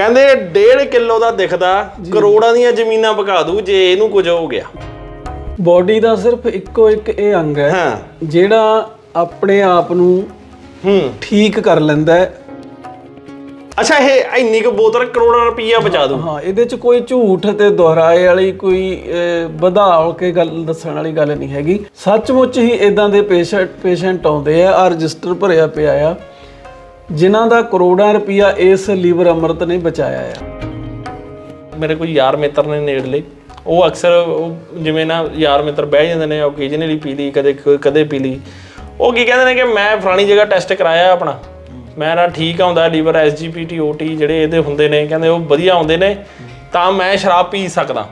ਕਹਿੰਦੇ 1.5 ਕਿਲੋ ਦਾ ਦਿਖਦਾ ਕਰੋੜਾਂ ਦੀਆਂ ਜ਼ਮੀਨਾਂ ਪਕਾ ਦੂ ਜੇ ਇਹਨੂੰ ਕੁਝ ਹੋ ਗਿਆ। ਬਾਡੀ ਦਾ ਸਿਰਫ ਇੱਕੋ ਇੱਕ ਇਹ ਅੰਗ ਹੈ ਹਾਂ। ਜਿਹੜਾ ਆਪਣੇ ਆਪ ਨੂੰ ਹੂੰ। ਠੀਕ ਕਰ ਲੈਂਦਾ ਹੈ। ਅੱਛਾ ਇਹ ਇੰਨੀ ਕੁ ਬੋਤਲ ਕਰੋੜਾਂ ਰੁਪਈਆ ਬਚਾ ਦੂ ਹਾਂ ਇਹਦੇ ਚ ਕੋਈ ਝੂਠ ਤੇ ਦੁਹਰਾਏ ਵਾਲੀ ਕੋਈ ਅਹ, ਵਧਾਉ ਕੇ ਗੱਲ ਦੱਸਣ ਵਾਲੀ ਗੱਲ ਨਹੀਂ ਹੈਗੀ। ਸੱਚਮੁੱਚ ਹੀ ਇਦਾਂ ਦੇ ਪੇਸ਼ੈਂਟ ਪੇਸ਼ੈਂਟ ਆਉਂਦੇ ਆ ਆ ਰਜਿਸਟਰ ਭਰਿਆ ਪਿਆ ਆ। ਜਿਨ੍ਹਾਂ ਦਾ ਕਰੋੜਾਂ ਰੁਪਈਆ ਇਸ ਲੀਵਰ ਅੰਮ੍ਰਿਤ ਨੇ ਬਚਾਇਆ ਆ। ਮੇਰੇ ਕੋਈ ਯਾਰ ਮਿੱਤਰ ਨੇ ਨੇੜਲੇ ਉਹ ਅਕਸਰ ਉਹ ਜਿਵੇਂ ਨਾ ਯਾਰ ਮਿੱਤਰ ਬਹਿ ਜਾਂਦੇ ਨੇ ਓਕੇਜਨਲੀ ਪੀ ਲਈ, ਕਦੇ ਕਦੇ ਪੀ ਲਈ। ਉਹ ਕੀ ਕਹਿੰਦੇ ਨੇ ਕਿ ਮੈਂ ਫਲਾਣੀ ਜਗ੍ਹਾ ਟੈਸਟ ਕਰਾਇਆ ਆਪਣਾ। ਮੈਂ ਨਾ ਠੀਕ ਆਉਂਦਾ, ਲੀਵਰ ਐਸਜੀਪੀਟੀ ਓਟੀ ਜਿਹੜੇ ਇਹਦੇ ਹੁੰਦੇ ਨੇ, ਕਹਿੰਦੇ ਉਹ ਵਧੀਆ ਆਉਂਦੇ ਨੇ, ਤਾਂ ਮੈਂ ਸ਼ਰਾਬ ਪੀ ਸਕਦਾ।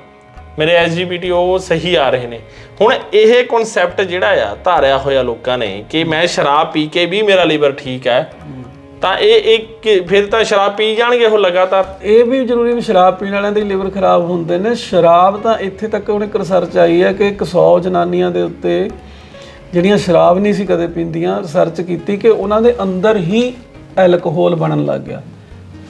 ਮੇਰੇ ਐਸਜੀਪੀਟੀ ਉਹ ਸਹੀ ਆ ਰਹੇ ਨੇ। ਹੁਣ ਇਹ ਕਨਸੈਪਟ ਜਿਹੜਾ ਆ, ਧਾਰਿਆ ਹੋਇਆ ਲੋਕਾਂ ਨੇ ਕਿ ਮੈਂ ਸ਼ਰਾਬ ਪੀ ਕੇ ਵੀ ਮੇਰਾ ਲੀਵਰ ਠੀਕ ਹੈ ਤਾਂ ਇਹ ਇੱਕ ਫਿਰ ਤਾਂ ਸ਼ਰਾਬ ਪੀ ਜਾਣਗੇ ਉਹ ਲਗਾਤਾਰ? ਇਹ ਵੀ ਜ਼ਰੂਰੀ ਨਹੀਂ ਸ਼ਰਾਬ ਪੀਣ ਵਾਲਿਆਂ ਦੇ ਲਿਵਰ ਖਰਾਬ ਹੁੰਦੇ ਨੇ। ਸ਼ਰਾਬ ਤਾਂ ਇੱਥੇ ਤੱਕ ਇੱਕ ਰਿਸਰਚ ਆਈ ਹੈ ਕਿ 100 ਜਨਾਨੀਆਂ ਦੇ ਉੱਤੇ ਜਿਹੜੀਆਂ ਸ਼ਰਾਬ ਨਹੀਂ ਸੀ ਕਦੇ ਪੀਂਦੀਆਂ ਰਿਸਰਚ ਕੀਤੀ ਕਿ ਉਹਨਾਂ ਦੇ ਅੰਦਰ ਹੀ ਐਲਕੋਹਲ ਬਣਨ ਲੱਗ ਗਿਆ।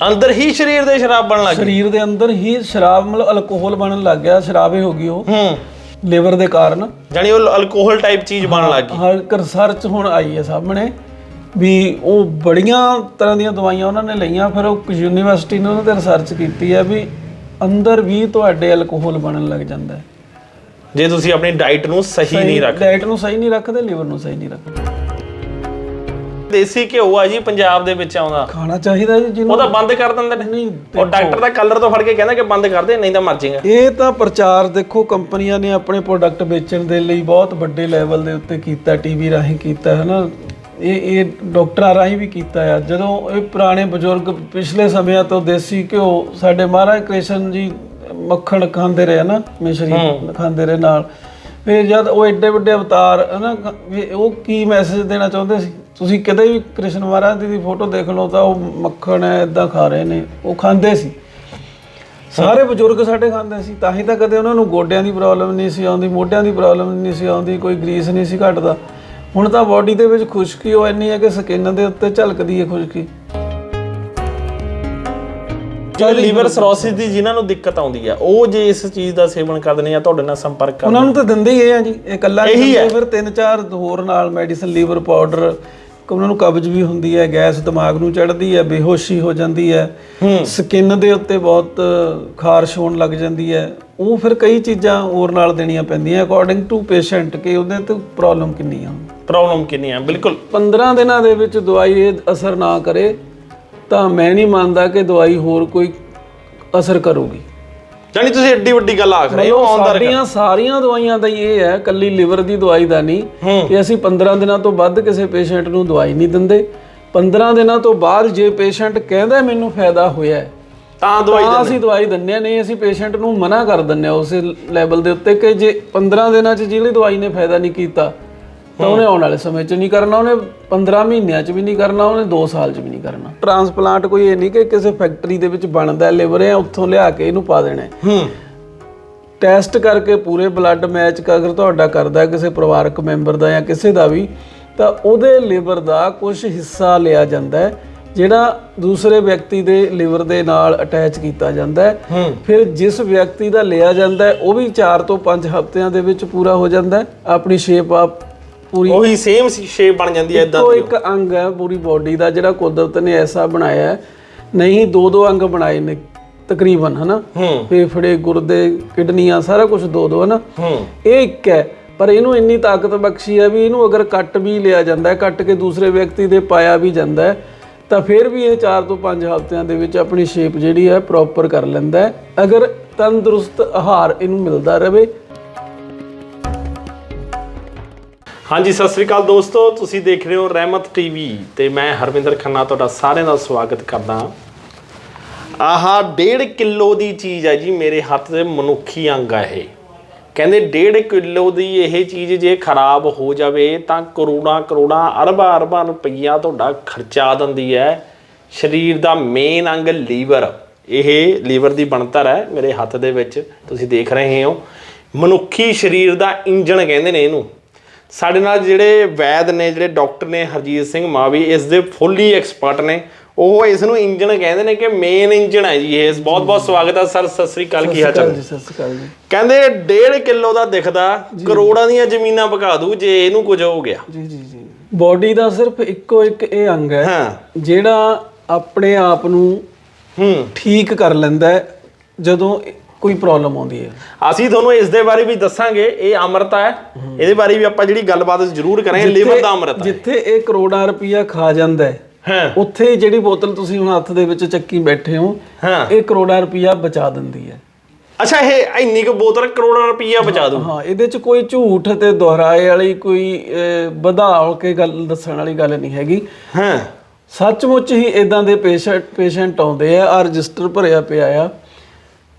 ਅੰਦਰ ਹੀ ਸਰੀਰ ਦੇ ਸ਼ਰਾਬ ਬਣਨ ਲੱਗ ਗਈ ਸਰੀਰ ਦੇ ਅੰਦਰ ਹੀ ਸ਼ਰਾਬ ਮਤਲਬ ਅਲਕੋਹਲ ਬਣਨ ਲੱਗ ਗਿਆ ਸ਼ਰਾਬੇ ਹੋ ਗਈ ਉਹ। ਹੂੰ। ਲਿਵਰ ਦੇ ਕਾਰਨ। ਜਾਨੀ ਉਹ ਅਲਕੋਹਲ ਟਾਈਪ ਚੀਜ਼ ਬਣਨ ਲੱਗ ਗਈ। ਹਰ ਰਿਸਰਚ ਹੁਣ ਆਈ ਹੈ ਸਾਹਮਣੇ। ਵੀ ਉਹ ਬੜੀਆਂ ਤਰ੍ਹਾਂ ਦੀਆਂ ਦਵਾਈਆਂ ਉਹਨਾਂ ਨੇ ਲਈਆਂ ਫਿਰ ਉਹ ਯੂਨੀਵਰਸਿਟੀ ਨੇ ਉਹਨਾਂ ਤੇ ਰਿਸਰਚ ਕੀਤੀ ਹੈ ਵੀ ਅੰਦਰ ਵੀ ਤੁਹਾਡੇ ਅਲਕੋਹਲ ਬਣਨ ਲੱਗ ਜਾਂਦਾ ਹੈ। ਜੇ ਤੁਸੀਂ ਆਪਣੀ ਡਾਈਟ ਨੂੰ ਸਹੀ ਨਹੀਂ ਰੱਖ ਡਾਈਟ ਨੂੰ ਸਹੀ ਨਹੀਂ ਰੱਖਦੇ ਲਿਵਰ ਨੂੰ ਸਹੀ ਨਹੀਂ ਰੱਖਦੇ। ਦੇਸੀ ਘਿਓ ਆ ਜੀ ਪੰਜਾਬ ਦੇ ਵਿੱਚ ਆਉਂਦਾ। ਖਾਣਾ ਚਾਹੀਦਾ ਜੀ ਜਿਹਨੂੰ ਉਹ ਤਾਂ ਬੰਦ ਕਰ ਦਿੰਦੇ ਨੇ। ਨਹੀਂ ਉਹ ਡਾਕਟਰ ਦਾ ਕਲਰ ਤੋਂ ਫੜ ਕੇ ਕਹਿੰਦਾ ਕਿ ਬੰਦ ਕਰ ਦੇ ਨਹੀਂ ਤਾਂ ਮਰ ਜਾਏਗਾ। ਇਹ ਤਾਂ ਪ੍ਰਚਾਰ ਦੇਖੋ ਕੰਪਨੀਆਂ ਨੇ ਆਪਣੇ ਪ੍ਰੋਡਕਟ ਵੇਚਣ ਦੇ ਲਈ ਬਹੁਤ ਵੱਡੇ ਲੈਵਲ ਦੇ ਉੱਤੇ ਕੀਤਾ ਟੀਵੀ ਰਾਹੀਂ ਕੀਤਾ ਹੈ ਨਾ ਇਹ ਇਹ ਡਾਕਟਰਾਂ ਰਾਹੀਂ ਵੀ ਕੀਤਾ ਆ। ਜਦੋਂ ਇਹ ਪੁਰਾਣੇ ਬਜ਼ੁਰਗ ਪਿਛਲੇ ਸਮਿਆਂ ਤੋਂ ਦੇਸੀ ਘਿਓ ਸਾਡੇ ਮਹਾਰਾਜ ਕ੍ਰਿਸ਼ਨ ਜੀ ਮੱਖਣ ਖਾਂਦੇ ਰਹੇ ਨਾ ਮਿਸ਼ਰੀ ਖਾਂਦੇ ਰਹੇ ਨਾਲ। ਫਿਰ ਜਦ ਉਹ ਐਡੇ ਵੱਡੇ ਅਵਤਾਰ ਹਨਾ ਉਹ ਕੀ ਮੈਸੇਜ ਦੇਣਾ ਚਾਹੁੰਦੇ ਸੀ? ਤੁਸੀਂ ਕਦੇ ਵੀ ਕ੍ਰਿਸ਼ਨ ਮਹਾਰਾਜ ਦੀ ਫੋਟੋ ਦੇਖ ਲਓ ਤਾਂ ਉਹ ਮੱਖਣ ਇਦਾਂ ਖਾ ਰਹੇ ਨੇ ਉਹ ਖਾਂਦੇ ਸੀ। ਸਾਰੇ ਬਜ਼ੁਰਗ ਸਾਡੇ ਖਾਂਦੇ ਸੀ ਤਾਂ ਹੀ ਤਾਂ ਕਦੇ ਉਹਨਾਂ ਨੂੰ ਗੋਡਿਆਂ ਦੀ ਪ੍ਰੋਬਲਮ ਨਹੀਂ ਸੀ ਆਉਂਦੀ ਮੋਢਿਆਂ ਦੀ ਪ੍ਰੋਬਲਮ ਨਹੀਂ ਸੀ ਆਉਂਦੀ ਕੋਈ ਗਰੀਸ ਨਹੀਂ ਸੀ ਘਟਦਾ। ਹੁਣ ਤਾਂ ਬਾਡੀ ਦੇ ਵਿੱਚ ਖੁਸ਼ਕੀ ਉਹ ਇੰਨੀ ਹੈ ਕਿ ਸਕਿਨ ਦੇ ਉੱਤੇ ਝਲਕਦੀ ਹੈ ਖੁਸ਼ਕੀ। ਜਿਹੜੇ ਲੀਵਰ ਸਰੋਸਿਸ ਦੀ ਜਿਨ੍ਹਾਂ ਨੂੰ ਦਿੱਕਤ ਆਉਂਦੀ ਆ ਉਹ ਜੇ ਇਸ ਚੀਜ਼ ਦਾ ਸੇਵਨ ਕਰਦੇ ਨੇ ਜਾਂ ਤੁਹਾਡੇ ਨਾਲ ਸੰਪਰਕ ਕਰਦੇ ਉਹਨਾਂ ਨੂੰ ਤਾਂ ਦਿੰਦੇ ਹੀ ਆ ਜੀ ਇਹ ਇਕੱਲਾ ਨਹੀਂ ਫਿਰ ਤਿੰਨ ਚਾਰ ਹੋਰ ਨਾਲ ਮੈਡੀਸਨ ਲੀਵਰ ਪਾਊਡਰ ਉਹਨਾਂ ਨੂੰ ਕਬਜ਼ ਵੀ ਹੁੰਦੀ ਹੈ ਗੈਸ ਦਿਮਾਗ ਨੂੰ ਚੜ੍ਹਦੀ ਹੈ ਬੇਹੋਸ਼ੀ ਹੋ ਜਾਂਦੀ ਹੈ। ਸਕਿਨ ਦੇ ਉੱਤੇ ਬਹੁਤ ਖਾਰਸ਼ ਹੋਣ ਲੱਗ ਜਾਂਦੀ ਹੈ। ਉਹ ਫਿਰ ਕਈ ਚੀਜ਼ਾਂ ਹੋਰ ਨਾਲ ਦੇਣੀਆਂ ਪੈਂਦੀਆਂ ਅਕੋਰਡਿੰਗ ਟੂ ਪੇਸ਼ੈਂਟ ਕਿ ਉਹਦੇ ਤੇ ਪ੍ਰੋਬਲਮ ਕਿੰਨੀ ਆ ਪ੍ਰੋਬਲਮ ਕਿੰਨੀ ਆ ਬਿਲਕੁਲ। 15 ਦਿਨਾਂ ਦੇ ਵਿੱਚ ਦਵਾਈ ਇਹ ਅਸਰ ਨਾ ਕਰੇ ਤਾਂ ਮੈਂ ਨਹੀਂ ਮੰਨਦਾ ਕਿ ਦਵਾਈ ਹੋਰ ਕੋਈ ਅਸਰ ਕਰੂਗੀ। ਜਾਨੀ ਤੁਸੀਂ ਏਡੀ ਵੱਡੀ ਗੱਲ ਆਖ ਰਹੇ ਹੋ ਸਾਡੀਆਂ ਸਾਰੀਆਂ ਦਵਾਈਆਂ ਦਾ ਹੀ ਇਹ ਹੈ ਕੱਲੀ ਲਿਵਰ ਦੀ ਦਵਾਈ ਦਾ ਨਹੀਂ ਕਿ ਅਸੀਂ 15 ਦਿਨਾਂ ਤੋਂ ਵੱਧ ਕਿਸੇ ਪੇਸ਼ੈਂਟ ਨੂੰ ਦਵਾਈ ਨਹੀਂ ਦਿੰਦੇ। 15 ਦਿਨਾਂ ਤੋਂ ਬਾਅਦ ਜੇ ਪੇਸ਼ੈਂਟ ਕਹਿੰਦਾ ਮੈਨੂੰ ਫਾਇਦਾ ਹੋਇਆ ਤਾਂ ਦਵਾਈ ਤਾਂ ਅਸੀਂ ਦਵਾਈ ਦਿੰਦੇ ਹਾਂ ਨਹੀਂ ਅਸੀਂ ਪੇਸ਼ੈਂਟ ਨੂੰ ਮਨਾ ਕਰ ਦਿੰਦੇ ਹਾਂ ਉਸੇ ਲੈਵਲ ਦੇ ਉੱਤੇ ਕਿ ਜੇ 15 ਦਿਨਾਂ 'ਚ ਜਿਹੜੀ ਦਵਾਈ ਨੇ ਫਾਇਦਾ ਨਹੀਂ ਕੀਤਾ ਤਾਂ ਉਹਨੇ ਆਉਣ ਵਾਲੇ ਸਮੇਂ 'ਚ ਨਹੀਂ ਕਰਨਾ ਉਹਨੇ 15 ਮਹੀਨਿਆਂ 'ਚ ਵੀ ਨਹੀਂ ਕਰਨਾ ਉਹਨੇ 2 ਸਾਲ 'ਚ ਵੀ ਨਹੀਂ ਕਰਨਾ। ਟ੍ਰਾਂਸਪਲਾਂਟ ਕੋਈ ਇਹ ਨਹੀਂ ਕਿ ਕਿਸੇ ਫੈਕਟਰੀ ਦੇ ਵਿੱਚ ਬਣਦਾ ਲਿਵਰ ਹੈ ਉੱਥੋਂ ਲਿਆ ਕੇ ਇਹਨੂੰ ਪਾ ਦੇਣਾ ਹੈ। ਟੈਸਟ ਕਰਕੇ ਪੂਰੇ ਬਲੱਡ ਮੈਚ ਅਗਰ ਤੁਹਾਡਾ ਕਰਦਾ ਕਿਸੇ ਪਰਿਵਾਰਕ ਮੈਂਬਰ ਦਾ ਜਾਂ ਕਿਸੇ ਦਾ ਵੀ ਤਾਂ ਉਹਦੇ ਲਿਵਰ ਦਾ ਕੁਝ ਹਿੱਸਾ ਲਿਆ ਜਾਂਦਾ ਹੈ। ਜਿਹੜਾ ਦੂਸਰੇ ਵਿਅਕਤੀ ਦੇ ਲਿਵਰ ਦੇ ਨਾਲ ਅਟੈਚ ਕੀਤਾ ਜਾਂਦਾ ਹੈ ਫਿਰ ਜਿਸ ਵਿਅਕਤੀ ਦਾ ਲਿਆ ਜਾਂਦਾ ਹੈ ਉਹ ਵੀ 4 ਤੋਂ 5 ਹਫ਼ਤਿਆਂ ਦੇ ਵਿੱਚ ਪੂਰਾ ਹੋ ਜਾਂਦਾ ਹੈ ਆਪਣੀ ਸ਼ੇਪ ਆਪ ਪੂਰੀ ਉਹੀ ਸੇਮ ਸ਼ੇਪ ਬਣ ਜਾਂਦੀ ਹੈ ਇਦਾਂ ਇੱਕੋ ਇੱਕ ਅੰਗ ਹੈ ਪੂਰੀ ਬਾਡੀ ਦਾ ਜਿਹੜਾ ਕੁਦਰਤ ਨੇ ਐਸਾ ਬਣਾਇਆ ਹੈ ਨਹੀਂ ਦੋ ਦੋ ਅੰਗ ਬਣਾਏ ਨੇ ਤਕਰੀਬਨ ਹਨਾ? ਫੇਫੜੇ ਗੁਰਦੇ ਕਿਡਨੀਆਂ ਸਾਰਾ ਕੁਝ ਦੋ ਦੋ ਹਨਾ ਇਹ ਇੱਕ ਹੈ ਪਰ ਇਹਨੂੰ ਇੰਨੀ ਤਾਕਤ ਬਖਸ਼ੀ ਹੈ ਵੀ ਇਹਨੂੰ ਅਗਰ ਕੱਟ ਵੀ ਲਿਆ ਜਾਂਦਾ ਹੈ ਕੱਟ ਕੇ ਦੂਸਰੇ ਵਿਅਕਤੀ ਦੇ ਪਾਇਆ ਵੀ ਜਾਂਦਾ ਹੈ ਤਾਂ ਫਿਰ ਵੀ ਇਹ 4 ਤੋਂ 5 ਹਫ਼ਤਿਆਂ ਦੇ ਵਿੱਚ ਆਪਣੀ ਸ਼ੇਪ ਜਿਹੜੀ ਹੈ ਪ੍ਰੋਪਰ ਕਰ ਲੈਂਦਾ ਹੈ। ਅਗਰ ਤੰਦਰੁਸਤ ਆਹਾਰ ਇਹਨੂੰ ਮਿਲਦਾ ਰਹੇ। ਹਾਂਜੀ, ਸਤਿ ਸ੍ਰੀ ਅਕਾਲ ਦੋਸਤੋ। ਤੁਸੀਂ ਦੇਖ ਰਹੇ ਹੋ ਰਹਿਮਤ ਟੀਵੀ ਤੇ ਮੈਂ ਹਰਵਿੰਦਰ ਖੰਨਾ ਤੁਹਾਡਾ ਸਾਰਿਆਂ ਦਾ ਸਵਾਗਤ ਕਰਦਾ ਆਹ 1.5 ਕਿਲੋ ਦੀ ਚੀਜ਼ ਹੈ ਜੀ, ਮੇਰੇ ਹੱਥ ਦੇ ਮਨੁੱਖੀ ਅੰਗ ਆ ਇਹ। ਕਹਿੰਦੇ 1.5 ਕਿਲੋ ਦੀ ਇਹ ਚੀਜ਼ ਜੇ ਖਰਾਬ ਹੋ ਜਾਵੇ ਤਾਂ ਕਰੋੜਾਂ ਕਰੋੜਾਂ ਅਰਬਾਂ ਅਰਬਾਂ ਰੁਪਈਆ ਤੁਹਾਡਾ ਖਰਚਾ ਦਿੰਦੀ ਹੈ। ਸਰੀਰ ਦਾ ਮੇਨ ਅੰਗ ਲੀਵਰ। ਇਹ ਲੀਵਰ ਦੀ ਬਣਤਰ ਹੈ ਮੇਰੇ ਹੱਥ ਦੇ ਵਿੱਚ। ਤੁਸੀਂ ਦੇਖ ਰਹੇ ਹੋ। ਮਨੁੱਖੀ ਸਰੀਰ ਦਾ ਇੰਜਣ ਕਹਿੰਦੇ ਨੇ ਇਹਨੂੰ। ਸਾਡੇ ਨਾਲ ਜਿਹੜੇ ਵੈਦ ਨੇ, ਜਿਹੜੇ ਡਾਕਟਰ ਨੇ ਹਰਜੀਤ ਸਿੰਘ ਮਾਵੀ, ਇਸ ਦੇ ਫੁੱਲੀ ਐਕਸਪਰਟ ਨੇ। ਉਹ ਇਸ ਨੂੰ ਇੰਜਨ ਕਹਿੰਦੇ ਨੇ ਕਿ ਮੇਨ ਇੰਜਨ ਹੈ ਜੀ ਇਹ। ਬਹੁਤ ਬਹੁਤ ਸਵਾਗਤ ਹੈ ਸਰ ਸਤਿ ਸ੍ਰੀ ਅਕਾਲ ਕੀ ਹਾਲ ਚਾਲ? ਜੀ ਸਤਿ ਸ਼੍ਰੀ ਅਕਾਲ ਜੀ। ਕਹਿੰਦੇ 1.5 ਕਿਲੋ ਦਾ ਦਿਖਦਾ ਕਰੋੜਾਂ ਦੀਆਂ ਜ਼ਮੀਨਾਂ ਪਕਾ ਦੂ ਜੇ ਇਹਨੂੰ ਕੁਝ ਹੋ ਗਿਆ। ਜੀ ਜੀ ਜੀ। ਬਾਡੀ ਦਾ ਸਿਰਫ ਇੱਕੋ ਇੱਕ ਇਹ ਅੰਗ ਹੈ ਹਾਂ। ਜਿਹੜਾ ਆਪਣੇ ਆਪ ਨੂੰ ਹੂੰ। ਠੀਕ ਕਰ ਲੈਂਦਾ ਹੈ ਜਦੋਂ ਕੋਈ ਪ੍ਰੋਬਲਮ ਆਉਂਦੀ ਹੈ। ਅਸੀਂ ਤੁਹਾਨੂੰ ਇਸ ਦੇ ਬਾਰੇ ਵੀ ਦੱਸਾਂਗੇ ਇਹ ਅੰਮ੍ਰਿਤ ਹੈ। ਇਹਦੇ ਬਾਰੇ ਵੀ ਆਪਾਂ ਜਿਹੜੀ ਗੱਲਬਾਤ ਜ਼ਰੂਰ ਕਰਾਂਗੇ ਲਿਵਰ ਦਾ ਅੰਮ੍ਰਿਤ ਜਿੱਥੇ ਇਹ ਕਰੋੜਾਂ ਰੁਪਈਆ ਖਾ ਜਾਂਦਾ ਹੈ ਹਾਂ। ਉੱਥੇ ਜਿਹੜੀ ਬੋਤਲ ਤੁਸੀਂ ਹੁਣ ਹੱਥ ਦੇ ਵਿੱਚ ਚੱਕੀ ਬੈਠੇ ਹੋ ਹਾਂ। ਇਹ ਕਰੋੜਾਂ ਰੁਪਈਆ ਬਚਾ ਦਿੰਦੀ ਹੈ। ਅੱਛਾ ਇਹ ਇੰਨੀ ਕੁ ਬੋਤਲ ਕਰੋੜਾਂ ਰੁਪਈਆ ਬਚਾ ਦੂ ਹਾਂ ਇਹਦੇ ਚ ਕੋਈ ਝੂਠ ਤੇ ਦੁਹਰਾਏ ਵਾਲੀ ਕੋਈ ਅਹ, ਵਧਾ ਕੇ ਗੱਲ ਦੱਸਣ ਵਾਲੀ ਗੱਲ ਨਹੀਂ ਹੈਗੀ। ਹਾਂ। ਸੱਚਮੁੱਚ ਹੀ ਇਦਾਂ ਦੇ ਪੇਸ਼ੈਂਟ ਪੇਸ਼ੈਂਟ ਆਉਂਦੇ ਆ ਆ ਰਜਿਸਟਰ ਭਰਿਆ ਪਿਆ ਆ।